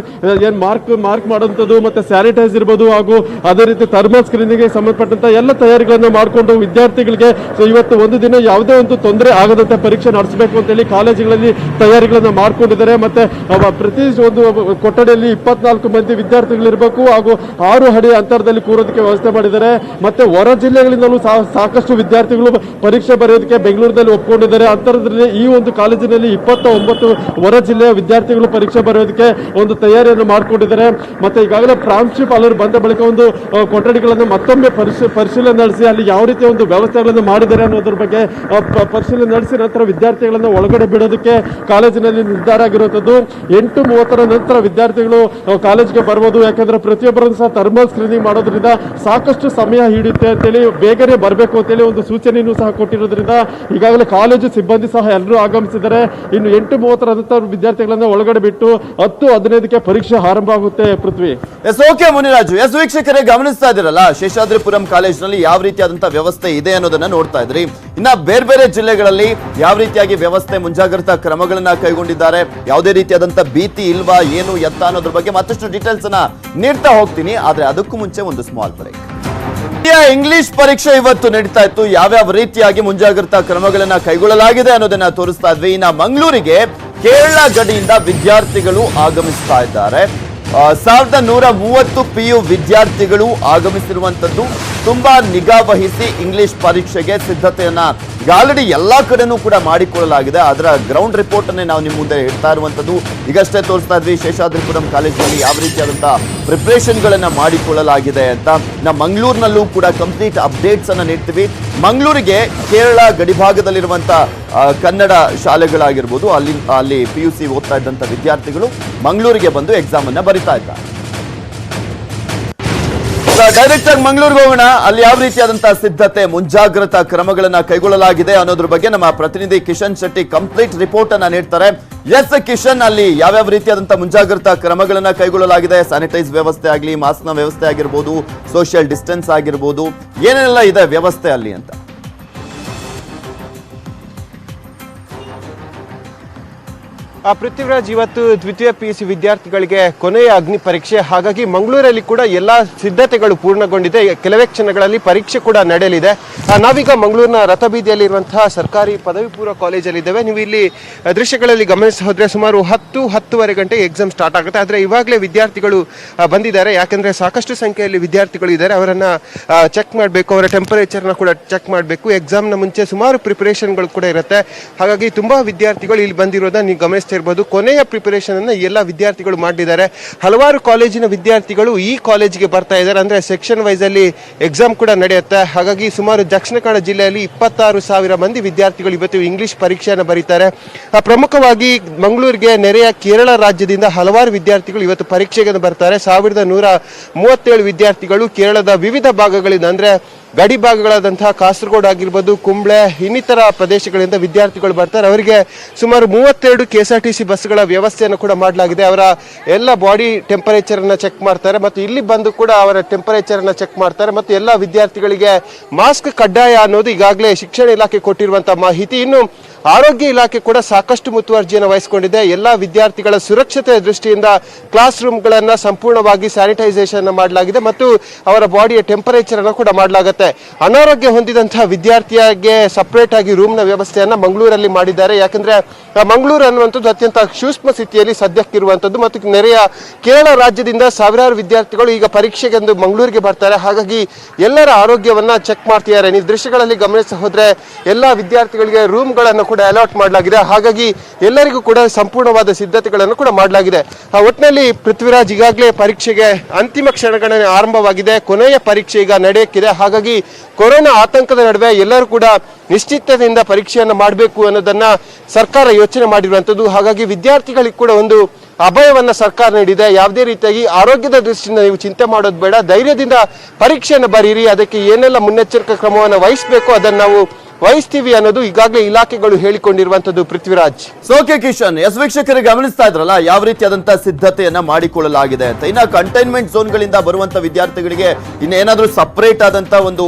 ಏನ್ ಮಾರ್ಕ್ ಮಾರ್ಕ್ ಮಾಡುವಂಥದ್ದು ಮತ್ತೆ ಸ್ಯಾನಿಟೈಸ್ ಇರ್ಬೋದು ಹಾಗೂ ಅದೇ ರೀತಿ ಥರ್ಮಲ್ ಸ್ಕ್ರೀನಿಂಗ್ ಸಂಬಂಧಪಟ್ಟಂತ ಎಲ್ಲ ತಯಾರಿಗಳನ್ನು ಮಾಡಿಕೊಂಡು ವಿದ್ಯಾರ್ಥಿಗಳಿಗೆ ಸೊ ಇವತ್ತು ಒಂದು ದಿನ ಯಾವುದೇ ಒಂದು ತೊಂದರೆ ಆಗದಂತೆ ಪರೀಕ್ಷೆ ನಡೆಸಬೇಕು ಅಂತೇಳಿ ಕಾಲೇಜುಗಳಲ್ಲಿ ತಯಾರಿಗಳನ್ನು ಮಾಡ್ಕೊಂಡಿದ್ದಾರೆ. ಮತ್ತೆ ಪ್ರತಿ ಒಂದು ಕೊಠಡಿಯಲ್ಲಿ ಇಪ್ಪತ್ನಾಲ್ಕು ಮಂದಿ ವಿದ್ಯಾರ್ಥಿಗಳಿರಬೇಕು ಹಾಗೂ ಆರು ಅಡಿ ಅಂತರದಲ್ಲಿ ಕೂರೋದಕ್ಕೆ ವ್ಯವಸ್ಥೆ ಮಾಡಿದ್ದಾರೆ. ಮತ್ತೆ, ಹೊರ ಜಿಲ್ಲೆಗಳಿಂದಲೂ ಸಾಕಷ್ಟು ವಿದ್ಯಾರ್ಥಿಗಳು ಪರೀಕ್ಷೆ ಬರೆಯೋದಕ್ಕೆ ಬೆಂಗಳೂರಿನಲ್ಲಿ ಒಪ್ಕೊಂಡಿದ್ದಾರೆ. ಅಂತರದಲ್ಲಿ ಈ ಒಂದು ಕಾಲೇಜಿನಲ್ಲಿ ಇಪ್ಪತ್ತ ಒಂಬತ್ತು ಹೊರ ಜಿಲ್ಲೆಯ ವಿದ್ಯಾರ್ಥಿಗಳು ಪರೀಕ್ಷೆ ಬರೆಯೋದಕ್ಕೆ ಒಂದು ತಯಾರಿಯನ್ನು ಮಾಡಿಕೊಂಡಿದ್ದಾರೆ. ಮತ್ತೆ ಈಗಾಗಲೇ ಪ್ರಾಂಶುಪಾಲರು ಬಂದ ಬಳಿಕ ಒಂದು ಕೊಠಡಿಗಳನ್ನು ಮತ್ತೊಮ್ಮೆ ಪರಿಶೀ, ಪರಿಶೀಲನೆ ನಡೆಸಿ ಅಲ್ಲಿ ಯಾವ ರೀತಿಯ ಒಂದು ವ್ಯವಸ್ಥೆಗಳನ್ನು ಮಾಡಿದ್ದಾರೆ ಅನ್ನೋದ್ರ ಬಗ್ಗೆ ಪರಿಶೀಲನೆ ನಡೆಸಿ ನಂತರ ವಿದ್ಯಾರ್ಥಿಗಳನ್ನು ಒಳಗಡೆ ಬಿಡೋದಕ್ಕೆ ಕಾಲೇಜಿನಲ್ಲಿ ನಿರ್ಧಾರ ಆಗಿರುವಂಥದ್ದು. ಎಂಟು ಮೂವತ್ತರ ನಂತರ ವಿದ್ಯಾರ್ಥಿಗಳು ಕಾಲೇಜ್ಗೆ ಕಾಲೇಜಿಗೆ ಬರ್ಬೋದು. ಯಾಕಂದ್ರೆ ಪ್ರತಿಯೊಬ್ಬರನ್ನು ಸಹ ಥರ್ಮಲ್ ಸ್ಕ್ರೀನಿಂಗ್ ಮಾಡೋದ್ರಿಂದ ಸಾಕಷ್ಟು ಸಮಯ ಹಿಡಿಯುತ್ತೆ ಅಂತೇಳಿ ಬೇಗನೆ ಬರಬೇಕು ಅಂತೇಳಿ ಒಂದು ಸೂಚನೆಯನ್ನು ಸಹ ಕೊಟ್ಟಿರೋದ್ರಿಂದ ಈಗಾಗಲೇ ಕಾಲೇಜು ಸಿಬ್ಬಂದಿ ಸಹ ಎಲ್ಲರೂ ಆಗಮಿಸಿದ್ದಾರೆ. ಇನ್ನು ಎಂಟು ಮೂವತ್ತರ ನಂತರ ವಿದ್ಯಾರ್ಥಿಗಳನ್ನು ಒಳಗಡೆ ಬಿಟ್ಟು ಹತ್ತು ಹದಿನೈದಕ್ಕೆ ಪರೀಕ್ಷೆ ಆರಂಭ ಆಗುತ್ತೆ Prithvi. Yes okay Muniraju. Yes ವೀಕ್ಷಕರೇ, ಗಮನಿಸ್ತಾ ಇದ್ದೀರಲ್ಲ, ಶೇಷಾದ್ರಿಪುರಂ ಕಾಲೇಜಿನಲ್ಲಿ ಯಾವ ರೀತಿಯಾದಂತಹ ವ್ಯವಸ್ಥೆ ಇದೆ ಅನ್ನೋದನ್ನ ನೋಡ್ತಾ ಇದ್ರಿ. ಇನ್ನ ಬೇರೆ ಬೇರೆ ಜಿಲ್ಲೆಗಳಲ್ಲಿ ಯಾವ ರೀತಿಯಾಗಿ ವ್ಯವಸ್ಥೆ ಮುಂಜಾಗ್ರತಾ ಕ್ರಮಗಳನ್ನ ಕೈಗೊಂಡಿದ್ದಾರೆ, ಯಾವುದೇ ರೀತಿಯಾದಂತ ಭೀತಿ ಇಲ್ವಾ, ಏನು, ಎತ್ತ ಅನ್ನೋದ್ರ ಬಗ್ಗೆ ಮತ್ತಷ್ಟು ಡೀಟೇಲ್ಸ್ ಅನ್ನ ನೀಡ್ತಾ ಹೋಗ್ತೀನಿ, ಆದ್ರೆ ಅದಕ್ಕೂ ಮುಂಚೆ ಒಂದು ಸ್ಮಾಲ್ ಬ್ರೇಕ್ ಇಂಗ್ಲಿಷ್ ಪರೀಕ್ಷೆ ಇವತ್ತು ನಡೀತಾ ಇತ್ತು. ಯಾವ್ಯಾವ ರೀತಿಯಾಗಿ ಮುಂಜಾಗ್ರತಾ ಕ್ರಮಗಳನ್ನ ಕೈಗೊಳ್ಳಲಾಗಿದೆ ಅನ್ನೋದನ್ನ ತೋರಿಸ್ತಾ ಇದ್ವಿ. ಇನ್ನ ಮಂಗಳೂರಿಗೆ ಕೇರಳ ಗಡಿಯಿಂದ ವಿದ್ಯಾರ್ಥಿಗಳು ಆಗಮಿಸ್ತಾ ಇದ್ದಾರೆ. ಸಾವಿರದ ನೂರ ಮೂವತ್ತು ಪಿ ಯು ವಿದ್ಯಾರ್ಥಿಗಳು ಆಗಮಿಸಿರುವಂಥದ್ದು ತುಂಬಾ ನಿಗಾ ವಹಿಸಿ ಇಂಗ್ಲಿಷ್ ಪರೀಕ್ಷೆಗೆ ಸಿದ್ಧತೆಯನ್ನ ಆಲ್ರೆಡಿ ಎಲ್ಲಾ ಕಡೆನೂ ಕೂಡ ಮಾಡಿಕೊಳ್ಳಲಾಗಿದೆ ಅದರ ಗ್ರೌಂಡ್ ರಿಪೋರ್ಟ್ ಅನ್ನೇ ನಾವು ನಿಮ್ಮ ಮುಂದೆ ಇಡ್ತಾ ಇರುವಂತದ್ದು ಈಗಷ್ಟೇ ತೋರಿಸ್ತಾ ಇದ್ವಿ ಶೇಷಾದ್ರಿಪುರಂ ಕಾಲೇಜಿನಲ್ಲಿ ಯಾವ ರೀತಿಯಾದಂತಹ ಪ್ರಿಪರೇಷನ್ ಗಳನ್ನ ಮಾಡಿಕೊಳ್ಳಲಾಗಿದೆ ಅಂತ. ನಮ್ಮ ಮಂಗಳೂರಿನಲ್ಲೂ ಕೂಡ ಕಂಪ್ಲೀಟ್ ಅಪ್ಡೇಟ್ಸ್ ಅನ್ನ ನೀಡ್ತೀವಿ. ಮಂಗಳೂರಿಗೆ ಕೇರಳ ಗಡಿಭಾಗದಲ್ಲಿರುವಂತ ಆ, ಕನ್ನಡ ಶಾಲೆಗಳಾಗಿರ್ಬೋದು, ಅಲ್ಲಿ ಅಲ್ಲಿ ಪಿ ಯು ಸಿ ಓದ್ತಾ ಇದ್ದಂಥ ವಿದ್ಯಾರ್ಥಿಗಳು ಮಂಗಳೂರಿಗೆ ಬಂದು ಎಕ್ಸಾಮನ್ನು ಬರಿತಾ ಇದ್ದಾರೆ. ಡೈರೆಕ್ಟ್ ಆಗಿ ಮಂಗಳೂರಿಗೆ ಹೋಗೋಣ. ಅಲ್ಲಿ ಯಾವ ರೀತಿಯಾದಂತಹ ಸಿದ್ಧತೆ, ಮುಂಜಾಗ್ರತಾ ಕ್ರಮಗಳನ್ನ ಕೈಗೊಳ್ಳಲಾಗಿದೆ ಅನ್ನೋದ್ರ ಬಗ್ಗೆ ನಮ್ಮ ಪ್ರತಿನಿಧಿ ಕಿಶನ್ ಶೆಟ್ಟಿ ಕಂಪ್ಲೀಟ್ ರಿಪೋರ್ಟ್ ಅನ್ನ ನೀಡ್ತಾರೆ. ಎಸ್ ಕಿಶನ್, ಅಲ್ಲಿ ಯಾವ್ಯಾವ ರೀತಿಯಾದಂತಹ ಮುಂಜಾಗ್ರತಾ ಕ್ರಮಗಳನ್ನ ಕೈಗೊಳ್ಳಲಾಗಿದೆ? ಸ್ಯಾನಿಟೈಸ್ ವ್ಯವಸ್ಥೆ ಆಗಲಿ, ಮಾಸ್ಕ್ನ ವ್ಯವಸ್ಥೆ ಆಗಿರ್ಬೋದು ಸೋಷಿಯಲ್ ಡಿಸ್ಟೆನ್ಸ್ ಆಗಿರ್ಬೋದು ಏನೆಲ್ಲ ಇದೆ ವ್ಯವಸ್ಥೆ ಅಲ್ಲಿ ಅಂತ. ಪೃಥ್ವಿರಾಜ್ ಇವತ್ತು ದ್ವಿತೀಯ ಪಿ ಯು ಸಿ ವಿದ್ಯಾರ್ಥಿಗಳಿಗೆ ಕೊನೆಯ ಅಗ್ನಿ ಪರೀಕ್ಷೆ. ಹಾಗಾಗಿ ಮಂಗಳೂರಲ್ಲಿ ಕೂಡ ಎಲ್ಲ ಸಿದ್ಧತೆಗಳು ಪೂರ್ಣಗೊಂಡಿದೆ. ಕೆಲವೇ ಕ್ಷಣಗಳಲ್ಲಿ ಪರೀಕ್ಷೆ ಕೂಡ ನಡೆಯಲಿದೆ. ನಾವೀಗ ಮಂಗಳೂರಿನ ರಥಬೀದಿಯಲ್ಲಿರುವಂತಹ ಸರ್ಕಾರಿ ಪದವಿ ಪೂರ್ವ ಕಾಲೇಜಲ್ಲಿದ್ದೇವೆ. ನೀವು ಇಲ್ಲಿ ದೃಶ್ಯಗಳಲ್ಲಿ ಗಮನಿಸಿ ಹೋದ್ರೆ ಸುಮಾರು ಹತ್ತು, ಹತ್ತುವರೆ ಗಂಟೆಗೆ ಎಕ್ಸಾಮ್ ಸ್ಟಾರ್ಟ್ ಆಗುತ್ತೆ. ಆದರೆ ಇವಾಗಲೇ ವಿದ್ಯಾರ್ಥಿಗಳು ಬಂದಿದ್ದಾರೆ. ಯಾಕೆಂದರೆ ಸಾಕಷ್ಟು ಸಂಖ್ಯೆಯಲ್ಲಿ ವಿದ್ಯಾರ್ಥಿಗಳು ಇದ್ದಾರೆ. ಅವರನ್ನು ಚೆಕ್ ಮಾಡಬೇಕು. ಅವರ ಟೆಂಪರೇಚರ್ನ ಕೂಡ ಚೆಕ್ ಮಾಡಬೇಕು. ಎಕ್ಸಾಮ್ನ ಮುಂಚೆ ಸುಮಾರು ಪ್ರಿಪರೇಷನ್ಗಳು ಕೂಡ ಇರುತ್ತೆ. ಹಾಗಾಗಿ ತುಂಬಾ ವಿದ್ಯಾರ್ಥಿಗಳು ಇಲ್ಲಿ ಬಂದಿರೋದನ್ನ ನೀವು ಗಮನಿಸ್ತಾ ಇರ್ಬೋದು. ಕೊನೆಯ ಪ್ರಿಪರೇಷನ್ ಅನ್ನ ಎಲ್ಲ ವಿದ್ಯಾರ್ಥಿಗಳು ಮಾಡಿದ್ದಾರೆ. ಹಲವಾರು ಕಾಲೇಜಿನ ವಿದ್ಯಾರ್ಥಿಗಳು ಈ ಕಾಲೇಜಿಗೆ ಬರ್ತಾ ಇದ್ದಾರೆ. ಅಂದ್ರೆ ಸೆಕ್ಷನ್ ವೈಸಲ್ಲಿ ಎಕ್ಸಾಮ್ ಕೂಡ ನಡೆಯುತ್ತೆ. ಹಾಗಾಗಿ ಸುಮಾರು ದಕ್ಷಿಣ ಕನ್ನಡ ಜಿಲ್ಲೆಯಲ್ಲಿ ಇಪ್ಪತ್ತಾರು ಸಾವಿರ ಮಂದಿ ವಿದ್ಯಾರ್ಥಿಗಳು ಇವತ್ತು ಇಂಗ್ಲಿಷ್ ಪರೀಕ್ಷೆಯನ್ನು ಬರೀತಾರೆ. ಪ್ರಮುಖವಾಗಿ ಮಂಗಳೂರಿಗೆ ನೆರೆಯ ಕೇರಳ ರಾಜ್ಯದಿಂದ ಹಲವಾರು ವಿದ್ಯಾರ್ಥಿಗಳು ಇವತ್ತು ಪರೀಕ್ಷೆಗೆ ಬರ್ತಾರೆ. ಸಾವಿರದ ನೂರ ಮೂವತ್ತೇಳು ವಿದ್ಯಾರ್ಥಿಗಳು ಕೇರಳದ ವಿವಿಧ ಭಾಗಗಳಿಂದ. ಅಂದ್ರೆ ಗಡಿ ಭಾಗಗಳಾದಂತಹ ಕಾಸರಗೋಡು ಆಗಿರ್ಬೋದು, ಕುಂಬ್ಳೆ, ಇನ್ನಿತರ ಪ್ರದೇಶಗಳಿಂದ ವಿದ್ಯಾರ್ಥಿಗಳು ಬರ್ತಾರೆ. ಅವರಿಗೆ ಸುಮಾರು ಮೂವತ್ತೆರಡು K S R T C ಬಸ್ಗಳ ವ್ಯವಸ್ಥೆಯನ್ನು ಕೂಡ ಮಾಡಲಾಗಿದೆ. ಅವರ ಎಲ್ಲ ಬಾಡಿ ಟೆಂಪರೇಚರ್ ಅನ್ನ ಚೆಕ್ ಮಾಡ್ತಾರೆ ಮತ್ತು ಇಲ್ಲಿ ಬಂದು ಕೂಡ ಅವರ ಟೆಂಪರೇಚರ್ ಅನ್ನ ಚೆಕ್ ಮಾಡ್ತಾರೆ ಮತ್ತು ಎಲ್ಲ ವಿದ್ಯಾರ್ಥಿಗಳಿಗೆ ಮಾಸ್ಕ್ ಕಡ್ಡಾಯ ಅನ್ನೋದು ಈಗಾಗಲೇ ಶಿಕ್ಷಣ ಇಲಾಖೆ ಕೊಟ್ಟಿರುವಂಥ ಮಾಹಿತಿ. ಇನ್ನು ಆರೋಗ್ಯ ಇಲಾಖೆ ಕೂಡ ಸಾಕಷ್ಟು ಮುತುವರ್ಜಿಯನ್ನು ವಹಿಸಿಕೊಂಡಿದೆ. ಎಲ್ಲ ವಿದ್ಯಾರ್ಥಿಗಳ ಸುರಕ್ಷತೆಯ ದೃಷ್ಟಿಯಿಂದ ಕ್ಲಾಸ್ ರೂಮ್ಗಳನ್ನು ಸಂಪೂರ್ಣವಾಗಿ ಸ್ಯಾನಿಟೈಸೇಷನ್ ಮಾಡಲಾಗಿದೆ ಮತ್ತು ಅವರ ಬಾಡಿಯ ಟೆಂಪರೇಚರ್ ಅನ್ನು ಕೂಡ ಮಾಡಲಾಗುತ್ತೆ. ಅನಾರೋಗ್ಯ ಹೊಂದಿದಂತಹ ವಿದ್ಯಾರ್ಥಿಯಾಗೆ ಸಪರೇಟ್ ಆಗಿ ರೂಮ್ನ ವ್ಯವಸ್ಥೆಯನ್ನು ಮಂಗಳೂರಲ್ಲಿ ಮಾಡಿದ್ದಾರೆ. ಯಾಕಂದ್ರೆ ಮಂಗಳೂರು ಅನ್ನುವಂಥದ್ದು ಅತ್ಯಂತ ಸೂಕ್ಷ್ಮ ಸ್ಥಿತಿಯಲ್ಲಿ ಸದ್ಯಕ್ಕಿರುವಂಥದ್ದು ಮತ್ತು ನೆರೆಯ ಕೇರಳ ರಾಜ್ಯದಿಂದ ಸಾವಿರಾರು ವಿದ್ಯಾರ್ಥಿಗಳು ಈಗ ಪರೀಕ್ಷೆಗೆಂದು ಮಂಗಳೂರಿಗೆ ಬರ್ತಾರೆ. ಹಾಗಾಗಿ ಎಲ್ಲರ ಆರೋಗ್ಯವನ್ನ ಚೆಕ್ ಮಾಡ್ತಿದ್ದಾರೆ. ನೀವು ದೃಶ್ಯಗಳಲ್ಲಿ ಗಮನಿಸ ಹೋದ್ರೆ ಎಲ್ಲ ವಿದ್ಯಾರ್ಥಿಗಳಿಗೆ ರೂಮ್ಗಳನ್ನು ಕೂಡ ಅಲಾಟ್ ಮಾಡಲಾಗಿದೆ. ಹಾಗಾಗಿ ಎಲ್ಲರಿಗೂ ಕೂಡ ಸಂಪೂರ್ಣವಾದ ಸಿದ್ಧತೆಗಳನ್ನು ಕೂಡ ಮಾಡಲಾಗಿದೆ. ಆ ಒಟ್ಟಿನಲ್ಲಿ ಪೃಥ್ವಿರಾಜ್ ಈಗಾಗಲೇ ಪರೀಕ್ಷೆಗೆ ಅಂತಿಮ ಕ್ಷಣಗಳನ್ನು ಆರಂಭವಾಗಿದೆ. ಕೊನೆಯ ಪರೀಕ್ಷೆ ಈಗ ನಡೆಯಕ್ಕಿದೆ. ಹಾಗಾಗಿ ಕೊರೋನಾ ಆತಂಕದ ನಡುವೆ ಎಲ್ಲರೂ ಕೂಡ ನಿಶ್ಚಿತದಿಂದ ಪರೀಕ್ಷೆಯನ್ನು ಮಾಡಬೇಕು ಅನ್ನೋದನ್ನ ಸರ್ಕಾರ ಯೋಚನೆ ಮಾಡಿರುವಂಥದ್ದು. ಹಾಗಾಗಿ ವಿದ್ಯಾರ್ಥಿಗಳಿಗೆ ಕೂಡ ಒಂದು ಅಭಯವನ್ನು ಸರ್ಕಾರ ನೀಡಿದೆ. ಯಾವುದೇ ರೀತಿಯಾಗಿ ಆರೋಗ್ಯದ ದೃಷ್ಟಿಯಿಂದ ನೀವು ಚಿಂತೆ ಮಾಡೋದು ಬೇಡ. ಧೈರ್ಯದಿಂದ ಪರೀಕ್ಷೆಯನ್ನು ಬರೀರಿ. ಅದಕ್ಕೆ ಏನೆಲ್ಲ ಮುನ್ನೆಚ್ಚರಿಕೆ ಕ್ರಮವನ್ನು ವಹಿಸಬೇಕು ಅದನ್ನು ನಾವು ವಹಿಸ್ತೀವಿ ಅನ್ನೋದು ಈಗಾಗಲೇ ಇಲಾಖೆಗಳು ಹೇಳಿಕೊಂಡಿರುವಂತದ್ದು ಪೃಥ್ವಿರಾಜ್. ಸೋಕೆ ಕಿಶನ್ ಎಸ್ ವೀಕ್ಷಕರಿಗೆ ಗಮನಿಸ್ತಾ ಇದ್ರಲ್ಲ, ಯಾವ ರೀತಿಯಾದಂತಹ ಸಿದ್ಧತೆಯನ್ನ ಮಾಡಿಕೊಳ್ಳಲಾಗಿದೆ ಅಂತ. ಇನ್ನ ಕಂಟೈನ್ಮೆಂಟ್ ಝೋನ್ಗಳಿಂದ ಬರುವಂತ ವಿದ್ಯಾರ್ಥಿಗಳಿಗೆ ಇನ್ನೇನಾದ್ರೂ ಸಪರೇಟ್ ಆದಂತ ಒಂದು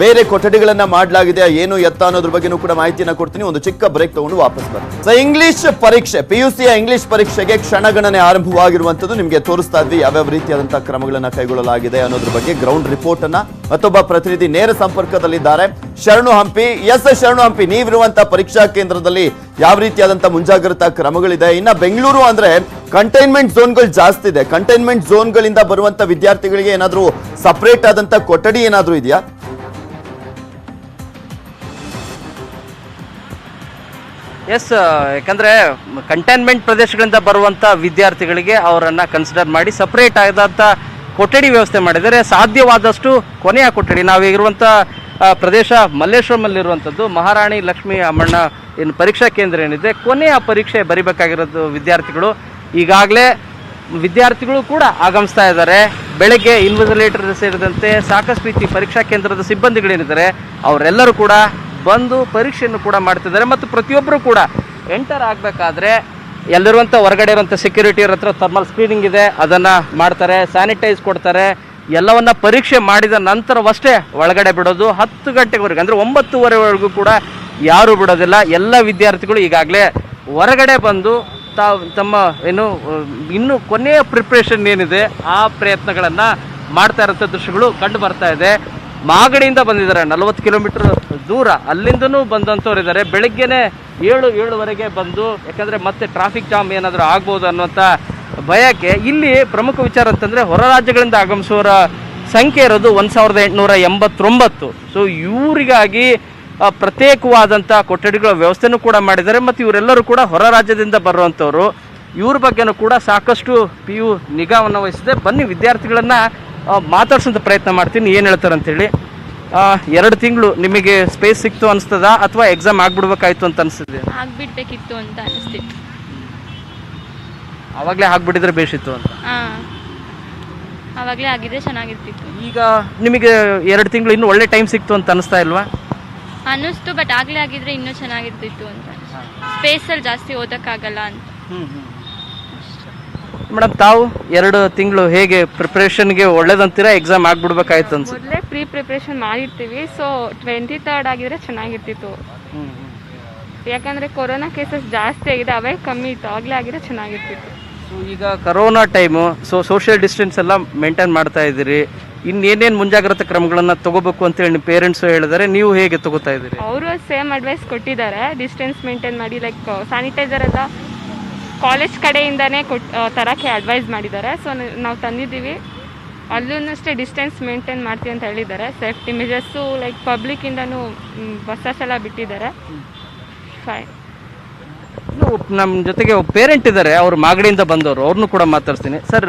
ಬೇರೆ ಕೊಠಡಿಗಳನ್ನ ಮಾಡಲಾಗಿದೆ ಏನು ಎತ್ತ ಅನ್ನೋದ್ರ ಬಗ್ಗೆನೂ ಕೂಡ ಮಾಹಿತಿಯನ್ನ ಕೊಡ್ತೀನಿ. ಒಂದು ಚಿಕ್ಕ ಬ್ರೇಕ್ ತಗೊಂಡು ವಾಪಸ್ ಬರ್ತೀನಿ ಸೊ ಇಂಗ್ಲಿಷ್ ಪರೀಕ್ಷೆ ಪಿ ಯು ಸಿಯ ಇಂಗ್ಲಿಷ್ ಪರೀಕ್ಷೆಗೆ ಕ್ಷಣಗಣನೆ ಆರಂಭವಾಗಿರುವಂತದ್ದು ನಿಮಗೆ ತೋರಿಸ್ತಾ ಇದ್ವಿ, ಯಾವ್ಯಾವ ರೀತಿಯಾದಂತಹ ಕ್ರಮಗಳನ್ನ ಕೈಗೊಳ್ಳಲಾಗಿದೆ ಅನ್ನೋದ್ರ ಬಗ್ಗೆ ಗ್ರೌಂಡ್ ರಿಪೋರ್ಟ್ ಅನ್ನ ಮತ್ತೊಬ್ಬ ಪ್ರತಿನಿಧಿ ನೇರ ಸಂಪರ್ಕದಲ್ಲಿದ್ದಾರೆ. ಶರಣು ಹಂಪಿ, ಎಸ್ ಶರಣು ಹಂಪಿ, ನೀವಿರುವಂತ ಪರೀಕ್ಷಾ ಕೇಂದ್ರದಲ್ಲಿ ಯಾವ ರೀತಿಯಾದಂತಹ ಮುಂಜಾಗ್ರತಾ ಕ್ರಮಗಳಿದೆ? ಇನ್ನ ಬೆಂಗಳೂರು ಅಂದ್ರೆ ಕಂಟೈನ್ಮೆಂಟ್ ಝೋನ್ಗಳು ಜಾಸ್ತಿ ಇದೆ. ಕಂಟೈನ್ಮೆಂಟ್ ಝೋನ್ಗಳಿಂದ ಬರುವಂತ ವಿದ್ಯಾರ್ಥಿಗಳಿಗೆ ಏನಾದರೂ ಸಪರೇಟ್ ಆದಂತ ಕೊಠಡಿ ಏನಾದರೂ ಇದೆಯಾ? ಎಸ್ ಯಾಕಂದ್ರೆ ಕಂಟೈನ್ಮೆಂಟ್ ಪ್ರದೇಶಗಳಿಂದ ಬರುವಂತ ವಿದ್ಯಾರ್ಥಿಗಳಿಗೆ ಅವರನ್ನ ಕನ್ಸಿಡರ್ ಮಾಡಿ ಸಪರೇಟ್ ಆದಂತ ಕೊಠಡಿ ವ್ಯವಸ್ಥೆ ಮಾಡಿದರೆ ಸಾಧ್ಯವಾದಷ್ಟು ಕೊನೆಯ ಕೊಠಡಿ. ನಾವೀಗಿರುವಂಥ ಪ್ರದೇಶ ಮಲ್ಲೇಶ್ವರಮಲ್ಲಿರುವಂಥದ್ದು. ಮಹಾರಾಣಿ ಲಕ್ಷ್ಮೀ ಅಮ್ಮಣ್ಣ ಏನು ಪರೀಕ್ಷಾ ಕೇಂದ್ರ ಏನಿದೆ, ಕೊನೆಯ ಪರೀಕ್ಷೆ ಬರಿಬೇಕಾಗಿರೋದು ವಿದ್ಯಾರ್ಥಿಗಳು. ಈಗಾಗಲೇ ವಿದ್ಯಾರ್ಥಿಗಳು ಕೂಡ ಆಗಮಿಸ್ತಾ ಇದ್ದಾರೆ. ಬೆಳಗ್ಗೆ ಇನ್ವಿಜಿಲೇಟರ್ ಸೇರಿದಂತೆ ಸಾಕಷ್ಟು ರೀತಿ ಪರೀಕ್ಷಾ ಕೇಂದ್ರದ ಸಿಬ್ಬಂದಿಗಳೇನಿದ್ದಾರೆ, ಅವರೆಲ್ಲರೂ ಕೂಡ ಬಂದು ಪರೀಕ್ಷೆಯನ್ನು ಕೂಡ ಮಾಡ್ತಿದ್ದಾರೆ. ಮತ್ತು ಪ್ರತಿಯೊಬ್ಬರು ಕೂಡ ಎಂಟರ್ ಆಗಬೇಕಾದ್ರೆ ಎಲ್ಲಿರುವಂಥ ಹೊರಗಡೆ ಇರುವಂಥ ಸೆಕ್ಯೂರಿಟಿ ಹತ್ರ ಥರ್ಮಲ್ ಸ್ಕ್ರೀನಿಂಗ್ ಇದೆ. ಅದನ್ನು ಮಾಡ್ತಾರೆ ಸ್ಯಾನಿಟೈಸ್ ಕೊಡ್ತಾರೆ. ಎಲ್ಲವನ್ನ ಪರೀಕ್ಷೆ ಮಾಡಿದ ನಂತರವಷ್ಟೇ ಒಳಗಡೆ ಬಿಡೋದು. ಹತ್ತು ಗಂಟೆವರೆಗೆ, ಅಂದರೆ ಒಂಬತ್ತುವರೆವರೆಗೂ ಕೂಡ ಯಾರೂ ಬಿಡೋದಿಲ್ಲ. ಎಲ್ಲ ವಿದ್ಯಾರ್ಥಿಗಳು ಈಗಾಗಲೇ ಹೊರಗಡೆ ಬಂದು ತಾವು ತಮ್ಮ ಏನು, ಇನ್ನೂ ಕೊನೆಯ ಪ್ರಿಪ್ರೇಷನ್ ಏನಿದೆ, ಆ ಪ್ರಯತ್ನಗಳನ್ನು ಮಾಡ್ತಾ ಇರೋಂಥ ದೃಶ್ಯಗಳು ಕಂಡು ಬರ್ತಾ ಇದೆ. ಮಾಗಡಿಯಿಂದ ಬಂದಿದ್ದಾರೆ, ನಲವತ್ತು ಕಿಲೋಮೀಟರ್ ದೂರ. ಅಲ್ಲಿಂದನೂ ಬಂದಂಥವ್ರು ಇದ್ದಾರೆ. ಬೆಳಗ್ಗೆನೇ ಏಳು, ಏಳುವರೆಗೆ ಬಂದು, ಯಾಕಂದರೆ ಮತ್ತೆ ಟ್ರಾಫಿಕ್ ಜಾಮ್ ಏನಾದರೂ ಆಗ್ಬೋದು ಅನ್ನುವಂಥ ಭಯಕ್ಕೆ ಇಲ್ಲಿ ಪ್ರಮುಖ ವಿಚಾರ ಅಂತಂದರೆ ಹೊರ ರಾಜ್ಯಗಳಿಂದ ಆಗಮಿಸುವವರ ಸಂಖ್ಯೆ ಇರೋದು ಒಂದು ಸಾವಿರದ ಎಂಟುನೂರ ಎಂಬತ್ತೊಂಬತ್ತು. ಸೊ ಇವರಿಗಾಗಿ ಪ್ರತ್ಯೇಕವಾದಂಥ ಕೊಠಡಿಗಳ ವ್ಯವಸ್ಥೆನೂ ಕೂಡ ಮಾಡಿದ್ದಾರೆ ಮತ್ತು ಇವರೆಲ್ಲರೂ ಕೂಡ ಹೊರ ರಾಜ್ಯದಿಂದ ಬರುವಂಥವ್ರು ಇವ್ರ ಬಗ್ಗೆನೂ ಕೂಡ ಸಾಕಷ್ಟು ಪಿ ಯು ನಿಗಾವನ್ನು ವಹಿಸಿದೆ. ಬನ್ನಿ ವಿದ್ಯಾರ್ಥಿಗಳನ್ನು ಮಾತಾಡ್ಸೋಂಥ ಪ್ರಯತ್ನ ಮಾಡ್ತೀನಿ. ಏನು ಹೇಳ್ತಾರೆ ಅಂತೇಳಿ ಎರಡು ತಿಂಗಳು ನಿಮಗೆ ಸ್ಪೇಸ್ ಸಿಕ್ತು ಅನಿಸ್ತದ ಅಥವಾ ಎಕ್ಸಾಮ್ ಆಗ್ಬಿಡ್ಬೇಕಾಯ್ತು ಅಂತ ಅನಿಸ್ತದೆ? ಆಗ್ಬಿಡ್ಬೇಕಿತ್ತು ಅಂತ ಅನಿಸ್ತಿತ್ತು. ಆವಾಗಲೇ ಆಗ್ಬಿಟ್ಟಿದ್ರೆ ಬೇಸಿತ್ತು ಅಂತ. ಹಾಂ ಆವಾಗಲೇ ಆಗಿದ್ರೆ ಚೆನ್ನಾಗಿರ್ತಿತ್ತು. ಈಗ ನಿಮಗೆ ಎರಡು ತಿಂಗಳು ಇನ್ನೂ ಒಳ್ಳೆ ಟೈಮ್ ಸಿಕ್ತು ಅಂತ ಅನಿಸ್ತಾ ಇಲ್ವಾ? ಅನ್ನಿಸ್ತು ಬಟ್ ಆಗಲೇ ಆಗಿದ್ರೆ ಇನ್ನೂ ಚೆನ್ನಾಗಿರ್ತಿತ್ತು ಅಂತ. ಸ್ಪೇಸಲ್ಲಿ ಜಾಸ್ತಿ ಓದೋಕ್ಕಾಗಲ್ಲ ಅಂತ. ಮೇಡಮ್ ತಾವು ಎರಡು ತಿಂಗಳು ಹೇಗೆ ಪ್ರಿಪ್ರೇಷನ್ಗೆ ಒಳ್ಳೇದಂತೀರಾ ಎಕ್ಸಾಮ್ ಆಗ್ಬಿಡ್ಬೇಕಾಯ್ತು ಅನ್ಸುತ್ತೆ? ಮೊದಲೇ ಪ್ರೀ ಪ್ರಿಪ್ರೇಷನ್ ಮಾಡಿರ್ತೀವಿ ಸೊ ಟ್ವೆಂಟಿ ತರ್ಡ್ ಆಗಿದ್ರೆ ಚೆನ್ನಾಗಿರ್ತಿತ್ತು. ಯಾಕಂದ್ರೆ ಕೊರೋನಾ ಕೇಸಸ್ ಜಾಸ್ತಿ ಆಗಿದೆ ಅವೇ ಕಮ್ಮಿ ಇತ್ತು ಆಗಲೇ ಆಗಿದ್ರೆ ಚೆನ್ನಾಗಿರ್ತಿತ್ತು. ಈಗ corona time so social distance ಎಲ್ಲ ಮೇಂಟೈನ್ ಮಾಡ್ತಾ ಇದ್ದೀರಿ. ಇನ್ನೇನೇನು ಮುಂಜಾಗ್ರತಾ ಕ್ರಮಗಳನ್ನು ತಗೋಬೇಕು ಅಂತೇಳಿ ನಿಮ್ಮ ಪೇರೆಂಟ್ಸು ಹೇಳಿದರೆ, ನೀವು ಹೇಗೆ ತಗೋತಾ ಇದ್ದೀರಿ? ಅವರು ಸೇಮ್ ಅಡ್ವೈಸ್ ಕೊಟ್ಟಿದ್ದಾರೆ. ಡಿಸ್ಟೆನ್ಸ್ ಮೇಂಟೈನ್ ಮಾಡಿ ಲೈಕ್ ಸ್ಯಾನಿಟೈಸರ್ ಎಲ್ಲ ಕಾಲೇಜ್ ಕಡೆಯಿಂದನೇ ಕೊಟ್ ತರಕ್ಕೆ ಅಡ್ವೈಸ್ ಮಾಡಿದ್ದಾರೆ. ಸೊ ನಾವು ತಂದಿದ್ದೀವಿ. ಅಲ್ಲೂ ಅಷ್ಟೇ ಡಿಸ್ಟೆನ್ಸ್ ಮೇಂಟೈನ್ ಮಾಡ್ತೀವಿ ಅಂತ ಹೇಳಿದ್ದಾರೆ. ಸೇಫ್ಟಿ ಮೆಜರ್ಸು ಲೈಕ್ ಪಬ್ಲಿಕ್ಕಿಂದನೂ ಬಸ್ಸಸ್ ಎಲ್ಲ ಬಿಟ್ಟಿದ್ದಾರೆ. ಫೈನ್ ನಮ್ಮ ಜೊತೆಗೆ ಒಬ್ಬ ಪೇರೆಂಟ್ ಇದ್ದಾರೆ ಅವರು ಮಾಗಡಿಯಿಂದ ಬಂದವರು ಅವ್ರನ್ನೂ ಕೂಡ ಮಾತಾಡ್ತೀನಿ ಸರ್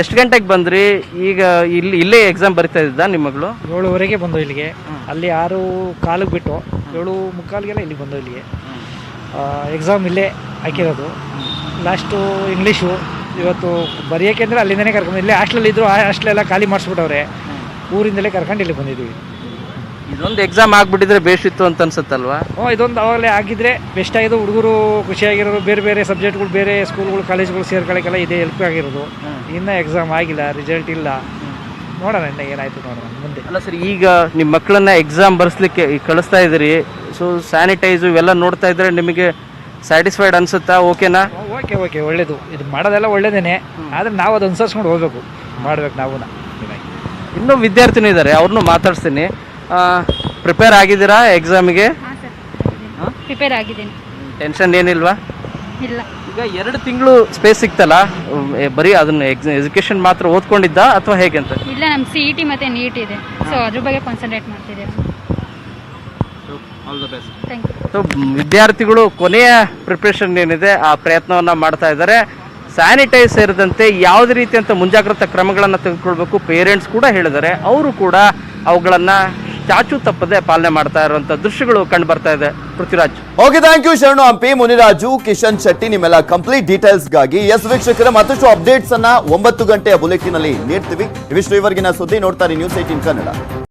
ಎಷ್ಟು ಗಂಟೆಗೆ ಬಂದ್ರಿ? ಈಗ ಇಲ್ಲಿ ಇಲ್ಲೇ ಎಕ್ಸಾಮ್ ಬರಿತಾ ಇದ್ದ ನಿಮ್ಮ ಮಗಳು? ಏಳುವರೆಗೆ ಬಂದು ಇಲ್ಲಿಗೆ. ಅಲ್ಲಿ ಆರು ಕಾಲಿಗೆ ಬಿಟ್ಟು ಏಳು ಮುಕ್ಕಾಲಿಗೆಲ್ಲ ಇಲ್ಲಿಗೆ ಬಂದು ಇಲ್ಲಿಗೆ. ಎಕ್ಸಾಮ್ ಇಲ್ಲೇ ಹಾಕಿರೋದು. ಲಾಸ್ಟು ಇಂಗ್ಲೀಷು ಇವತ್ತು ಬರೆಯೋಕೆ ಅಂದರೆ ಅಲ್ಲಿಂದನೇ ಕರ್ಕೊಂಡು ಇಲ್ಲೇ ಹಾಸ್ಟೆಲ್ ಇದ್ರು ಆ ಹಾಸ್ಟೆಲೆಲ್ಲ ಖಾಲಿ ಮಾಡಿಸ್ಬಿಟ್ಟವ್ರೆ. ಊರಿಂದಲೇ ಕರ್ಕೊಂಡು ಇಲ್ಲಿ ಬಂದಿದ್ದೀವಿ ಇದೊಂದು ಎಕ್ಸಾಮ್ ಆಗ್ಬಿಟ್ಟಿದ್ರೆ ಇತ್ತು ಅಂತ ಅನ್ಸುತ್ತಲ್ವಾ? ಹ್ಞೂ ಇದೊಂದು ಅವಾಗಲೇ ಆಗಿದ್ರೆ ಬೆಸ್ಟ್ ಆಗಿದ್ದು ಹುಡುಗರು ಖುಷಿಯಾಗಿರೋದು ಬೇರೆ ಬೇರೆ ಸಬ್ಜೆಕ್ಟ್ಗಳು ಬೇರೆ ಸ್ಕೂಲ್ಗಳು ಕಾಲೇಜ್ಗಳು ಸೇರ್ಕೊಳ್ಳೋಕ್ಕೆಲ್ಲ ಇದೇ ಹೆಲ್ಪ್ ಆಗಿರೋದು. ಇನ್ನೂ ಎಕ್ಸಾಮ್ ಆಗಿಲ್ಲ ರಿಸಲ್ಟ್ ಇಲ್ಲ. ನೋಡೋಣ ಇನ್ನ ಏನಾಯ್ತು ನೋಡೋಣ ಮುಂದೆ. ಅಲ್ಲ ಸರ್ ಈಗ ನಿಮ್ಮ ಮಕ್ಕಳನ್ನ ಎಕ್ಸಾಮ್ ಬರ್ಸ್ಲಿಕ್ಕೆ ಈಗ ಕಳಿಸ್ತಾ ಇದ್ದೀರಿ. ಸೊ ಸ್ಯಾನಿಟೈಸು ಇವೆಲ್ಲ ನೋಡ್ತಾ ಇದ್ರೆ ನಿಮಗೆ ಸ್ಯಾಟಿಸ್ಫೈಡ್ ಅನ್ಸುತ್ತಾ? ಓಕೆನಾ ಓಕೆ ಓಕೆ ಒಳ್ಳೇದು. ಇದು ಮಾಡೋದೆಲ್ಲ ಒಳ್ಳೇದೇನೆ. ಆದರೆ ನಾವು ಅದು ಅನುಸರಿಸ್ಕೊಂಡು ಹೋಗ್ಬೇಕು. ಮಾಡ್ಬೇಕು ನಾವು ಇನ್ನೂ ವಿದ್ಯಾರ್ಥಿನೂ ಇದ್ದಾರೆ ಅವ್ರನ್ನೂ ಮಾತಾಡ್ಸ್ತೀನಿ. ಪ್ರಿಪೇರ್ ಆಗಿದ್ದೀರಾ ಎಕ್ಸಾಮಿಗೆ ಪ್ರಿಪೇರ್ ಆಗಿದ್ದೀನಿ. ಟೆನ್ಷನ್ ಏನಿಲ್ವಾ? ಇಲ್ಲ. ಈಗ ಎರಡು ತಿಂಗಳು ಸ್ಪೇಸ್ ಸಿಕ್ತಲ್ಲ ಬರೀ ಅದನ್ನ ಎಜುಕೇಶನ್ ಮಾತ್ರ ಓದ್ಕೊಂಡಿದ್ದ ಅಥವಾ ಹೇಗೆ ಅಂತ ಇಲ್ಲ ನಮ್ಮ ಸಿ ಇ ಟಿ ಮತ್ತು ನೀಟ್ ಇದೆ. ಸೊ ಅದ್ರ ಬಗ್ಗೆ ಕಾನ್ಸಂಟ್ರೇಟ್ ಯು ಸೊ ವಿದ್ಯಾರ್ಥಿಗಳು ಕೊನೆಯ ಪ್ರಿಪ್ರೇಷನ್ ಏನಿದೆ ಆ ಪ್ರಯತ್ನವನ್ನ ಮಾಡ್ತಾ ಇದ್ದಾರೆ. ಸ್ಯಾನಿಟೈಸ್ ಸೇರಿದಂತೆ ಯಾವುದೇ ರೀತಿಯಂತ ಮುಂಜಾಗ್ರತಾ ಕ್ರಮಗಳನ್ನು ತೆಗೆದುಕೊಳ್ಬೇಕು ಪೇರೆಂಟ್ಸ್ ಕೂಡ ಹೇಳಿದ್ದಾರೆ. ಅವರು ಕೂಡ ಅವುಗಳನ್ನು ಚಾಚು ತಪ್ಪದೆ ಪಾಲನೆ ಮಾಡ್ತಾ ಇರುವಂತ ದೃಶ್ಯಗಳು ಕಂಡು ಬರ್ತಾ ಇದೆ. ಪೃಥ್ವಿರಾಜ್. ಓಕೆ ಥ್ಯಾಂಕ್ ಯು ಶರಣು ಹಂಪಿ. ಮುನಿರಾಜು, ಕಿಶನ್ ಶೆಟ್ಟಿ, ನಿಮ್ಮೆಲ್ಲ ಕಂಪ್ಲೀಟ್ ಡೀಟೇಲ್ಸ್ಗಾಗಿ ಎಸ್ ವೀಕ್ಷಕರ, ಮತ್ತಷ್ಟು ಅಪ್ಡೇಟ್ಸ್ ಅನ್ನ ಒಂಬತ್ತು ಗಂಟೆಯ ಬುಲೆಟಿನ್ ಅಲ್ಲಿ ನೀಡ್ತೀವಿ. ಇವಿಷ್ಟು ಇವರೆಗಿನ ಸುದ್ದಿ ನೋಡ್ತಾರೆ ನ್ಯೂಸ್ ಏಟೀನ್ ಕನ್ನಡ.